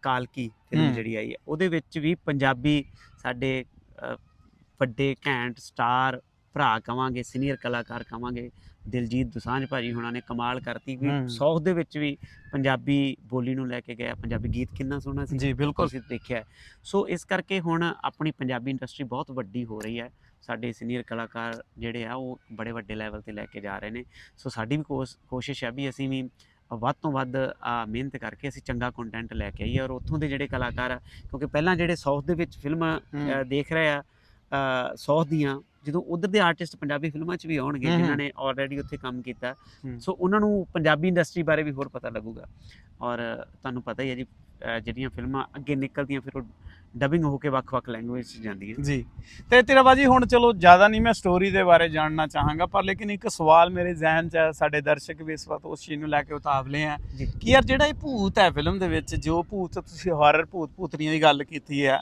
ਕਾਲਕੀ ਫਿਲਮ। ਜਿਹੜੀ ਆਈ ਹੈ। ਉਹਦੇ ਵਿੱਚ ਵੀ ਪੰਜਾਬੀ ਸਾਡੇ ਵੱਡੇ ਘੈਂਟ ਸਟਾਰ ਭਰਾ ਕਵਾਂਗੇ ਸੀਨੀਅਰ ਕਲਾਕਾਰ ਕਵਾਂਗੇ ਦਿਲਜੀਤ ਦੁਸਾਂਝ ਭਾਜੀ ਹੁਣਾਂ ਨੇ ਕਮਾਲ ਕਰਤੀ ਵੀ। ਸਾਊਥ ਦੇ ਵਿੱਚ ਵੀ ਪੰਜਾਬੀ ਬੋਲੀ ਨੂੰ ਲੈ ਕੇ ਗਿਆ ਪੰਜਾਬੀ ਗੀਤ ਕਿੰਨਾ ਸੋਹਣਾ ਸੀ ਜੀ ਬਿਲਕੁਲ। ਤੁਸੀਂ ਦੇਖਿਆ। ਸੋ ਇਸ ਕਰਕੇ ਹੁਣ ਆਪਣੀ ਪੰਜਾਬੀ ਇੰਡਸਟਰੀ ਬਹੁਤ ਵੱਡੀ ਹੋ ਰਹੀ ਹੈ। ਸਾਡੇ ਸੀਨੀਅਰ ਕਲਾਕਾਰ ਜਿਹੜੇ ਆ ਉਹ ਬੜੇ ਵੱਡੇ ਲੈਵਲ ਤੇ ਲੈ ਕੇ ਜਾ ਰਹੇ ਨੇ। ਸੋ ਸਾਡੀ ਵੀ ਕੋਸ- ਕੋਸ਼ਿਸ਼ ਹੈ ਵੀ ਅਸੀਂ ਵੀ ਵੱਧ ਤੋਂ ਵੱਧ ਮਿਹਨਤ ਕਰਕੇ ਅਸੀਂ ਚੰਗਾ ਕੰਟੈਂਟ ਲੈ ਕੇ ਆਈਏ। ਔਰ ਉੱਥੋਂ ਦੇ ਜਿਹੜੇ ਕਲਾਕਾਰ ਆ ਕਿਉਂਕਿ ਪਹਿਲਾਂ ਜਿਹੜੇ ਸਾਊਥ ਦੇ ਵਿੱਚ ਫਿਲਮਾਂ ਦੇਖ ਰਹੇ ਆ ਸਾਊਥ ਦੀਆਂ ਜਦੋਂ ਉਧਰ ਦੇ ਆਰਟਿਸਟ ਪੰਜਾਬੀ ਫਿਲਮਾਂ 'ਚ ਵੀ ਆਉਣਗੇ ਜਿਨ੍ਹਾਂ। ਨੇ ਆਲਰੇਡੀ ਉੱਥੇ ਕੰਮ ਕੀਤਾ। ਸੋ ਉਹਨਾਂ ਨੂੰ ਪੰਜਾਬੀ ਇੰਡਸਟਰੀ ਬਾਰੇ ਵੀ ਹੋਰ ਪਤਾ ਲੱਗੂਗਾ ਔਰ ਤੁਹਾਨੂੰ ਪਤਾ ਹੀ ਹੈ ਜੀ ਜਿਹੜੀਆਂ ਫਿਲਮਾਂ ਅੱਗੇ ਨਿਕਲਦੀਆਂ ਫਿਰ ਉਹ ਡਬਿੰਗ ਹੋ ਕੇ ਵੱਖ-ਵੱਖ ਲੈਂਗੁਏਜ 'ਚ ਜਾਂਦੀਆਂ। ਜੀ। ਤੇ ਤੇਰਾ ਬਾਜੀ ਹੁਣ ਚਲੋ ਜ਼ਿਆਦਾ ਨਹੀਂ ਮੈਂ ਸਟੋਰੀ ਦੇ ਬਾਰੇ ਜਾਣਨਾ ਚਾਹਾਂਗਾ ਪਰ ਲੇਕਿਨ ਇੱਕ ਸਵਾਲ ਮੇਰੇ ਜ਼ਿਹਨ 'ਚ ਸਾਡੇ ਦਰਸ਼ਕ ਵੀ ਇਸ ਵਕਤ ਉਸ ਚੀਜ਼ ਨੂੰ ਲੈ ਕੇ ਉਤਾਵਲੇ ਆ ਕਿ ਯਾਰ ਜਿਹੜਾ ਇਹ ਭੂਤ ਹੈ ਫਿਲਮ ਦੇ ਵਿੱਚ ਜੋ ਭੂਤ ਤੁਸੀਂ ਹਾਰਰ ਭੂਤ ਭੂਤਨੀਆਂ ਦੀ ਗੱਲ ਕੀਤੀ ਹੈ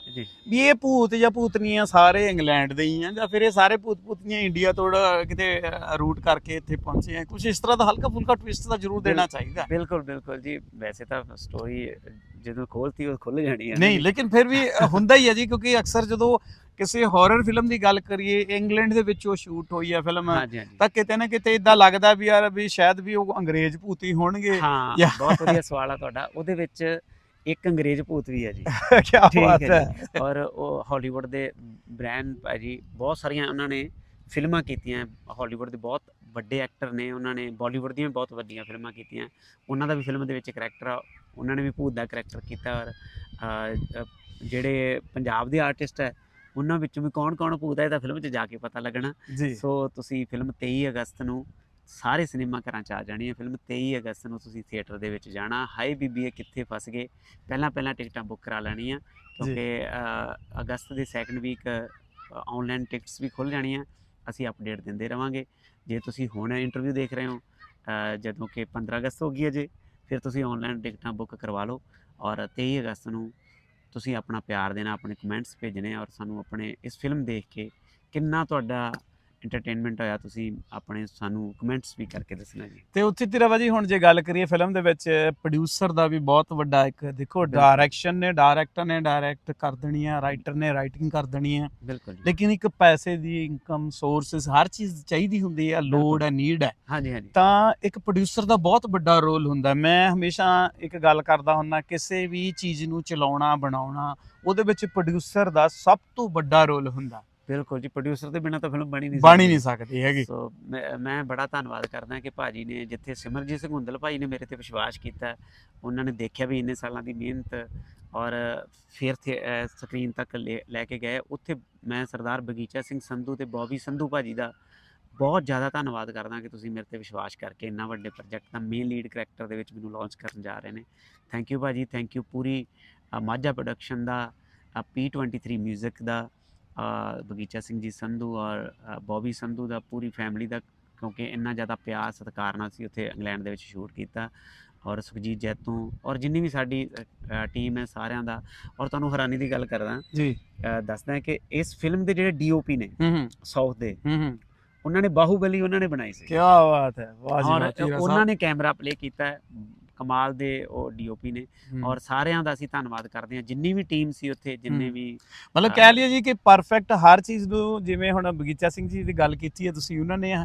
ਵੀ ਇਹ ਭੂਤ ਜਾਂ ਭੂਤਨੀਆਂ ਸਾਰੇ ਇੰਗਲੈਂਡ ਦੇ ਹੀ ਆ ਜਾਂ ਫਿਰ ਇਹ ਸਾਰੇ ਭੂਤ ਭੂਤਨੀਆਂ ਇੰਡੀਆ ਤੋਂ ਕਿਤੇ ਰੂਟ ਕਰਕੇ ਇੱਥੇ ਪਹੁੰਚੇ ਆ ਕੁਝ ਇਸ ਤਰ੍ਹਾਂ ਦਾ ਹਲਕਾ ਫੁਲਕਾ ਟਵਿਸਟ ਤਾਂ ਜ਼ਰੂਰ ਦੇਣਾ ਚਾਹੀਦਾ। ਬਿਲਕੁਲ ਬਿਲਕੁਲ ਜੀ। ਵੈਸੇ ਤਾਂ ਸਟੋਰੀ ਜਦੋਂ ਖੋਲਤੀ ਉਹ ਖੁੱਲ ਜਾਣੀ ਹੈ ਨਹੀਂ ਲੇਕਿਨ ਫਿਰ ਵੀ ਹੁੰਦਾ ਹੀ ਹੈ ਜੀ ਕਿਉਂਕਿ ਅਕਸਰ ਜਦੋਂ ਕਿਸੇ ਹਾਰਰ ਫਿਲਮ ਦੀ ਗੱਲ ਕਰੀਏ ਇੰਗਲੈਂਡ ਦੇ ਵਿੱਚ ਉਹ ਸ਼ੂਟ ਹੋਈ ਹੈ ਫਿਲਮ ਤਾਂ ਕਿਤੇ ਨਾ ਕਿਤੇ ਇਦਾਂ ਲੱਗਦਾ ਵੀ ਯਾਰ ਵੀ ਸ਼ਾਇਦ ਵੀ ਉਹ ਅੰਗਰੇਜ਼ ਭੂਤੀ ਹੋਣਗੇ। ਹਾਂ ਬਹੁਤ ਵਧੀਆ ਸਵਾਲ ਆ ਤੁਹਾਡਾ। ਉਹਦੇ ਵਿੱਚ ਇੱਕ ਅੰਗਰੇਜ਼ ਭੂਤ ਵੀ ਹੈ ਜੀ। ਕੀ ਬਾਤ ਹੈ। ਔਰ ਉਹ ਹਾਲੀਵੁੱਡ ਦੇ ਬ੍ਰੈਂਡ ਭਾਜੀ ਬਹੁਤ ਸਾਰੀਆਂ ਉਹਨਾਂ ਨੇ ਫਿਲਮਾਂ ਕੀਤੀਆਂ। ਹਾਲੀਵੁੱਡ ਦੇ ਬਹੁਤ ਵੱਡੇ ਐਕਟਰ ਨੇ ਉਹਨਾਂ ਨੇ ਬਾਲੀਵੁੱਡ ਦੀਆਂ ਬਹੁਤ ਵੱਡੀਆਂ ਫਿਲਮਾਂ ਕੀਤੀਆਂ। ਉਹਨਾਂ ਦਾ ਵੀ ਫਿਲਮ ਦੇ ਵਿੱਚ ਕਰੈਕਟਰ ਆ ਉਹਨਾਂ ਨੇ ਵੀ ਭੂਤ ਦਾ ਕਰੈਕਟਰ ਕੀਤਾ ਔਰ ਜਿਹੜੇ ਪੰਜਾਬ ਦੇ ਆਰਟਿਸਟ ਹੈ ਉਹਨਾਂ ਵਿੱਚੋਂ ਵੀ ਕੌਣ-ਕੌਣ ਭੂਤ ਹੈ ਇਹ ਤਾਂ ਫਿਲਮ 'ਚ ਜਾ ਕੇ ਪਤਾ ਲੱਗਣਾ। ਸੋ ਤੁਸੀਂ ਫਿਲਮ 23 ਅਗਸਤ ਨੂੰ ਸਾਰੇ ਸਿਨੇਮਾ ਘਰਾਂ 'ਚ ਆ ਜਾਣੀ ਹੈ। ਫਿਲਮ 23 ਅਗਸਤ ਨੂੰ ਤੁਸੀਂ ਥੀਏਟਰ ਦੇ ਵਿੱਚ ਜਾਣਾ। ਹਾਈ ਬੀਬੀਏ ਕਿੱਥੇ ਫਸ ਗਏ? ਪਹਿਲਾਂ ਪਹਿਲਾਂ ਟਿਕਟਾਂ ਬੁੱਕ ਕਰਾ ਲੈਣੀਆਂ ਕਿਉਂਕਿ ਅਗਸਤ ਦੇ ਸੈਕੰਡ ਵੀਕ ਆਨਲਾਈਨ ਟਿਕਟਸ ਵੀ ਖੁੱਲ ਜਾਣੀਆਂ। ਅਸੀਂ ਅਪਡੇਟ ਦਿੰਦੇ ਰਵਾਂਗੇ। ਜੇ ਤੁਸੀਂ ਹੁਣ ਇੰਟਰਵਿਊ ਦੇਖ ਰਹੇ ਹੋ ਜਦੋਂ ਕਿ 15 ਅਗਸਤ ਹੋ ਗਈ ਹੈ ਜੇ। ਫਿਰ ਤੁਸੀਂ ਆਨਲਾਈਨ ਟਿਕਟਾਂ ਬੁੱਕ ਕਰਵਾ ਲਓ ਔਰ 23 ਅਗਸਤ ਨੂੰ ਤੁਸੀਂ ਆਪਣਾ ਪਿਆਰ ਦੇਣਾ ਆਪਣੇ ਕਮੈਂਟਸ ਭੇਜਣੇ ਔਰ ਸਾਨੂੰ ਆਪਣੇ ਇਸ ਫਿਲਮ ਦੇਖ ਕੇ ਕਿੰਨਾ ਤੁਹਾਡਾ ਐਂਟਰਟੇਨਮੈਂਟ ਹੋਇਆ ਤੁਸੀਂ ਆਪਣੇ ਸਾਨੂੰ ਕਮੈਂਟਸ ਵੀ ਕਰਕੇ ਦੱਸਣਾ ਜੀ। ਤੇ ਉੱਥੇ ਤੇਰਾ ਬਾਜੀ ਹੁਣ ਜੇ ਗੱਲ ਕਰੀਏ ਫਿਲਮ ਦੇ ਵਿੱਚ ਪ੍ਰੋਡਿਊਸਰ ਦਾ ਵੀ ਬਹੁਤ ਵੱਡਾ ਇੱਕ ਦੇਖੋ ਡਾਇਰੈਕਸ਼ਨ ਨੇ ਡਾਇਰੈਕਟਰ ਨੇ ਡਾਇਰੈਕਟ ਕਰ ਦੇਣੀ ਹੈ ਰਾਈਟਰ ਨੇ ਰਾਈਟਿੰਗ ਕਰ ਦੇਣੀ ਹੈ ਬਿਲਕੁਲ ਲੇਕਿਨ ਇੱਕ ਪੈਸੇ ਦੀ ਇਨਕਮ ਸੋਰਸਸ ਹਰ ਚੀਜ਼ ਚਾਹੀਦੀ ਹੁੰਦੀ ਹੈ ਲੋਡ ਹੈ ਨੀਡ ਹੈ। ਹਾਂਜੀ ਹਾਂਜੀ। ਤਾਂ ਇੱਕ ਪ੍ਰੋਡਿਊਸਰ ਦਾ ਬਹੁਤ ਵੱਡਾ ਰੋਲ ਹੁੰਦਾ। ਮੈਂ ਹਮੇਸ਼ਾ ਇੱਕ ਗੱਲ ਕਰਦਾ ਹੁੰਦਾ ਕਿਸੇ ਵੀ ਚੀਜ਼ ਨੂੰ ਚਲਾਉਣਾ ਬਣਾਉਣਾ ਉਹਦੇ ਵਿੱਚ ਪ੍ਰੋਡਿਊਸਰ ਦਾ ਸਭ ਤੋਂ ਵੱਡਾ ਰੋਲ ਹੁੰਦਾ। ਬਿਲਕੁਲ ਜੀ ਪ੍ਰੋਡਿਊਸਰ ਦੇ ਬਿਨਾ ਤਾਂ ਫਿਲਮ ਬਣੀ ਨਹੀਂ ਬਣ। ਨਹੀਂ ਸਕਦੀ ਹੈਗੀ। ਸੋ ਮੈਂ ਬੜਾ ਧੰਨਵਾਦ ਕਰਦਾ ਕਿ ਭਾਜੀ ਨੇ ਜਿੱਥੇ ਸਿਮਰਜੀਤ ਸਿੰਘ ਹੁੰਦਲ ਭਾਜੀ ਨੇ ਮੇਰੇ ਤੇ ਵਿਸ਼ਵਾਸ ਕੀਤਾ ਉਹਨਾਂ ਨੇ ਦੇਖਿਆ ਵੀ ਇੰਨੇ ਸਾਲਾਂ ਦੀ ਮਿਹਨਤ ਔਰ ਫਿਰ ਸਕਰੀਨ ਤੱਕ ਲੈ ਕੇ ਗਏ। ਉੱਥੇ ਮੈਂ ਸਰਦਾਰ ਬਗੀਚਾ ਸਿੰਘ ਸੰਧੂ ਤੇ ਬੌਬੀ ਸੰਧੂ ਭਾਜੀ ਦਾ ਬਹੁਤ ਜ਼ਿਆਦਾ ਧੰਨਵਾਦ ਕਰਦਾ ਕਿ ਤੁਸੀਂ ਮੇਰੇ ਤੇ ਵਿਸ਼ਵਾਸ ਕਰਕੇ ਇੰਨਾ ਵੱਡੇ ਪ੍ਰੋਜੈਕਟ ਦਾ ਮੇਨ ਲੀਡ ਕਰੈਕਟਰ ਦੇ ਵਿੱਚ ਮੈਨੂੰ ਲਾਂਚ ਕਰਨ ਜਾ ਰਹੇ ਨੇ। ਥੈਂਕ ਯੂ ਭਾਜੀ ਥੈਂਕ ਯੂ ਪੂਰੀ ਮਾਝਾ ਪ੍ਰੋਡਕਸ਼ਨ ਦਾ P23 뮤직 ਦਾ ਬਗੀਚਾ ਸਿੰਘ ਜੀ ਸੰਧੂ ਔਰ ਬੌਬੀ ਸੰਧੂ ਦਾ ਪੂਰੀ ਫੈਮਿਲੀ ਦਾ ਕਿਉਂਕਿ ਇੰਨਾ ਜ਼ਿਆਦਾ ਪਿਆਰ ਸਤਿਕਾਰ ਨਾਲ ਸੀ ਉੱਥੇ ਇੰਗਲੈਂਡ ਦੇ ਵਿੱਚ ਸ਼ੂਟ ਕੀਤਾ ਔਰ ਸੁਖਜੀਤ ਜੈਤੋਂ ਔਰ ਜਿੰਨੀ ਵੀ ਸਾਡੀ ਟੀਮ ਹੈ ਸਾਰਿਆਂ ਦਾ ਔਰ ਤੁਹਾਨੂੰ ਹੈਰਾਨੀ ਦੀ ਗੱਲ ਕਰਦਾ ਜੀ। ਦੱਸਦਾ ਕਿ ਇਸ ਫਿਲਮ ਦੇ ਜਿਹੜੇ ਡੀਓਪੀ ਨੇ ਸਾਊਥ ਦੇ ਉਹਨਾਂ ਨੇ ਬਾਹੂਬਲੀ ਉਹਨਾਂ ਨੇ ਬਣਾਈ ਸੀ। ਕੀ ਬਾਤ ਹੈ। ਵਾਹ ਜੀ ਉਹਨਾਂ ਨੇ ਕੈਮਰਾ ਪਲੇ ਕੀਤਾ ਹੈ। ਕਮਾਲ ਦੇ ਉਹ ਡੀਓਪੀ ਨੇ। ਔਰ ਸਾਰਿਆਂ ਦਾ ਅਸੀਂ ਧੰਨਵਾਦ ਕਰਦੇ ਹਾਂ ਜਿੰਨੀ ਵੀ ਟੀਮ ਸੀ ਉੱਥੇ ਜਿੰਨੇ। ਵੀ ਮਤਲਬ। ਕਹਿ ਲਈਏ ਜੀ ਕਿ ਪਰਫੈਕਟ ਹਰ ਚੀਜ਼ ਨੂੰ ਜਿਵੇਂ ਹੁਣ ਬਗੀਚਾ ਸਿੰਘ ਜੀ ਦੀ ਗੱਲ ਕੀਤੀ ਹੈ ਤੁਸੀਂ ਉਹਨਾਂ ਨੇ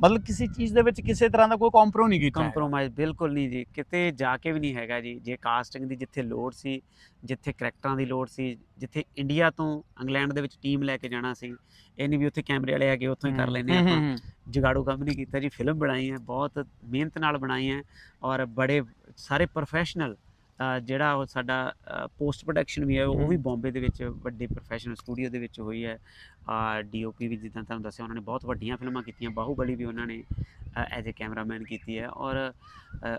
ਮਤਲਬ ਕਿਸੇ ਚੀਜ਼ ਦੇ ਵਿੱਚ ਕਿਸੇ ਤਰ੍ਹਾਂ ਦਾ ਕੋਈ ਕੰਪਰੋ ਨਹੀਂ ਕੀਤਾ। ਕੰਪਰੋਮਾਈਜ਼ ਬਿਲਕੁਲ ਨਹੀਂ ਜੀ ਕਿਤੇ ਜਾ ਕੇ ਵੀ ਨਹੀਂ ਹੈਗਾ ਜੀ ਜੇ ਕਾਸਟਿੰਗ ਦੀ ਜਿੱਥੇ ਲੋੜ ਸੀ ਜਿੱਥੇ ਕਰੈਕਟਰਾਂ ਦੀ ਲੋੜ ਸੀ ਜਿੱਥੇ ਇੰਡੀਆ ਤੋਂ ਇੰਗਲੈਂਡ ਦੇ ਵਿੱਚ ਟੀਮ ਲੈ ਕੇ ਜਾਣਾ ਸੀ ਇਹ ਨਹੀਂ ਵੀ ਉੱਥੇ ਕੈਮਰੇ ਵਾਲੇ ਹੈਗੇ ਉੱਥੋਂ ਹੀ ਕਰ ਹੂੰ, ਆਪਾਂ। ਜਗਾੜੂ ਕੰਮ ਨਹੀਂ ਕੀਤਾ ਜੀ ਫਿਲਮ ਬਣਾਈ ਹੈ ਬਹੁਤ ਮਿਹਨਤ ਨਾਲ ਬਣਾਈ ਹੈ ਔਰ ਬੜੇ ਸਾਰੇ ਪ੍ਰੋਫੈਸ਼ਨਲ ਜਿਹੜਾ ਉਹ ਸਾਡਾ ਪੋਸਟ ਪ੍ਰੋਡਕਸ਼ਨ ਵੀ ਹੈ ਉਹ ਵੀ। ਬੰਬੇ ਦੇ ਵਿੱਚ ਵੱਡੇ ਪ੍ਰੋਫੈਸ਼ਨਲ ਸਟੂਡੀਓ ਦੇ ਵਿੱਚ ਹੋਈ ਹੈ ਡੀਓਪੀ ਵੀ ਜਿੱਦਾਂ ਤੁਹਾਨੂੰ ਦੱਸਿਆ ਉਹਨਾਂ ਨੇ ਬਹੁਤ ਵੱਡੀਆਂ ਫਿਲਮਾਂ ਕੀਤੀਆਂ ਬਾਹੂਬਲੀ ਵੀ ਉਹਨਾਂ ਨੇ ਐਜ਼ ਅ ਕੈਮਰਾਮੈਨ ਕੀਤੀ ਹੈ ਔਰ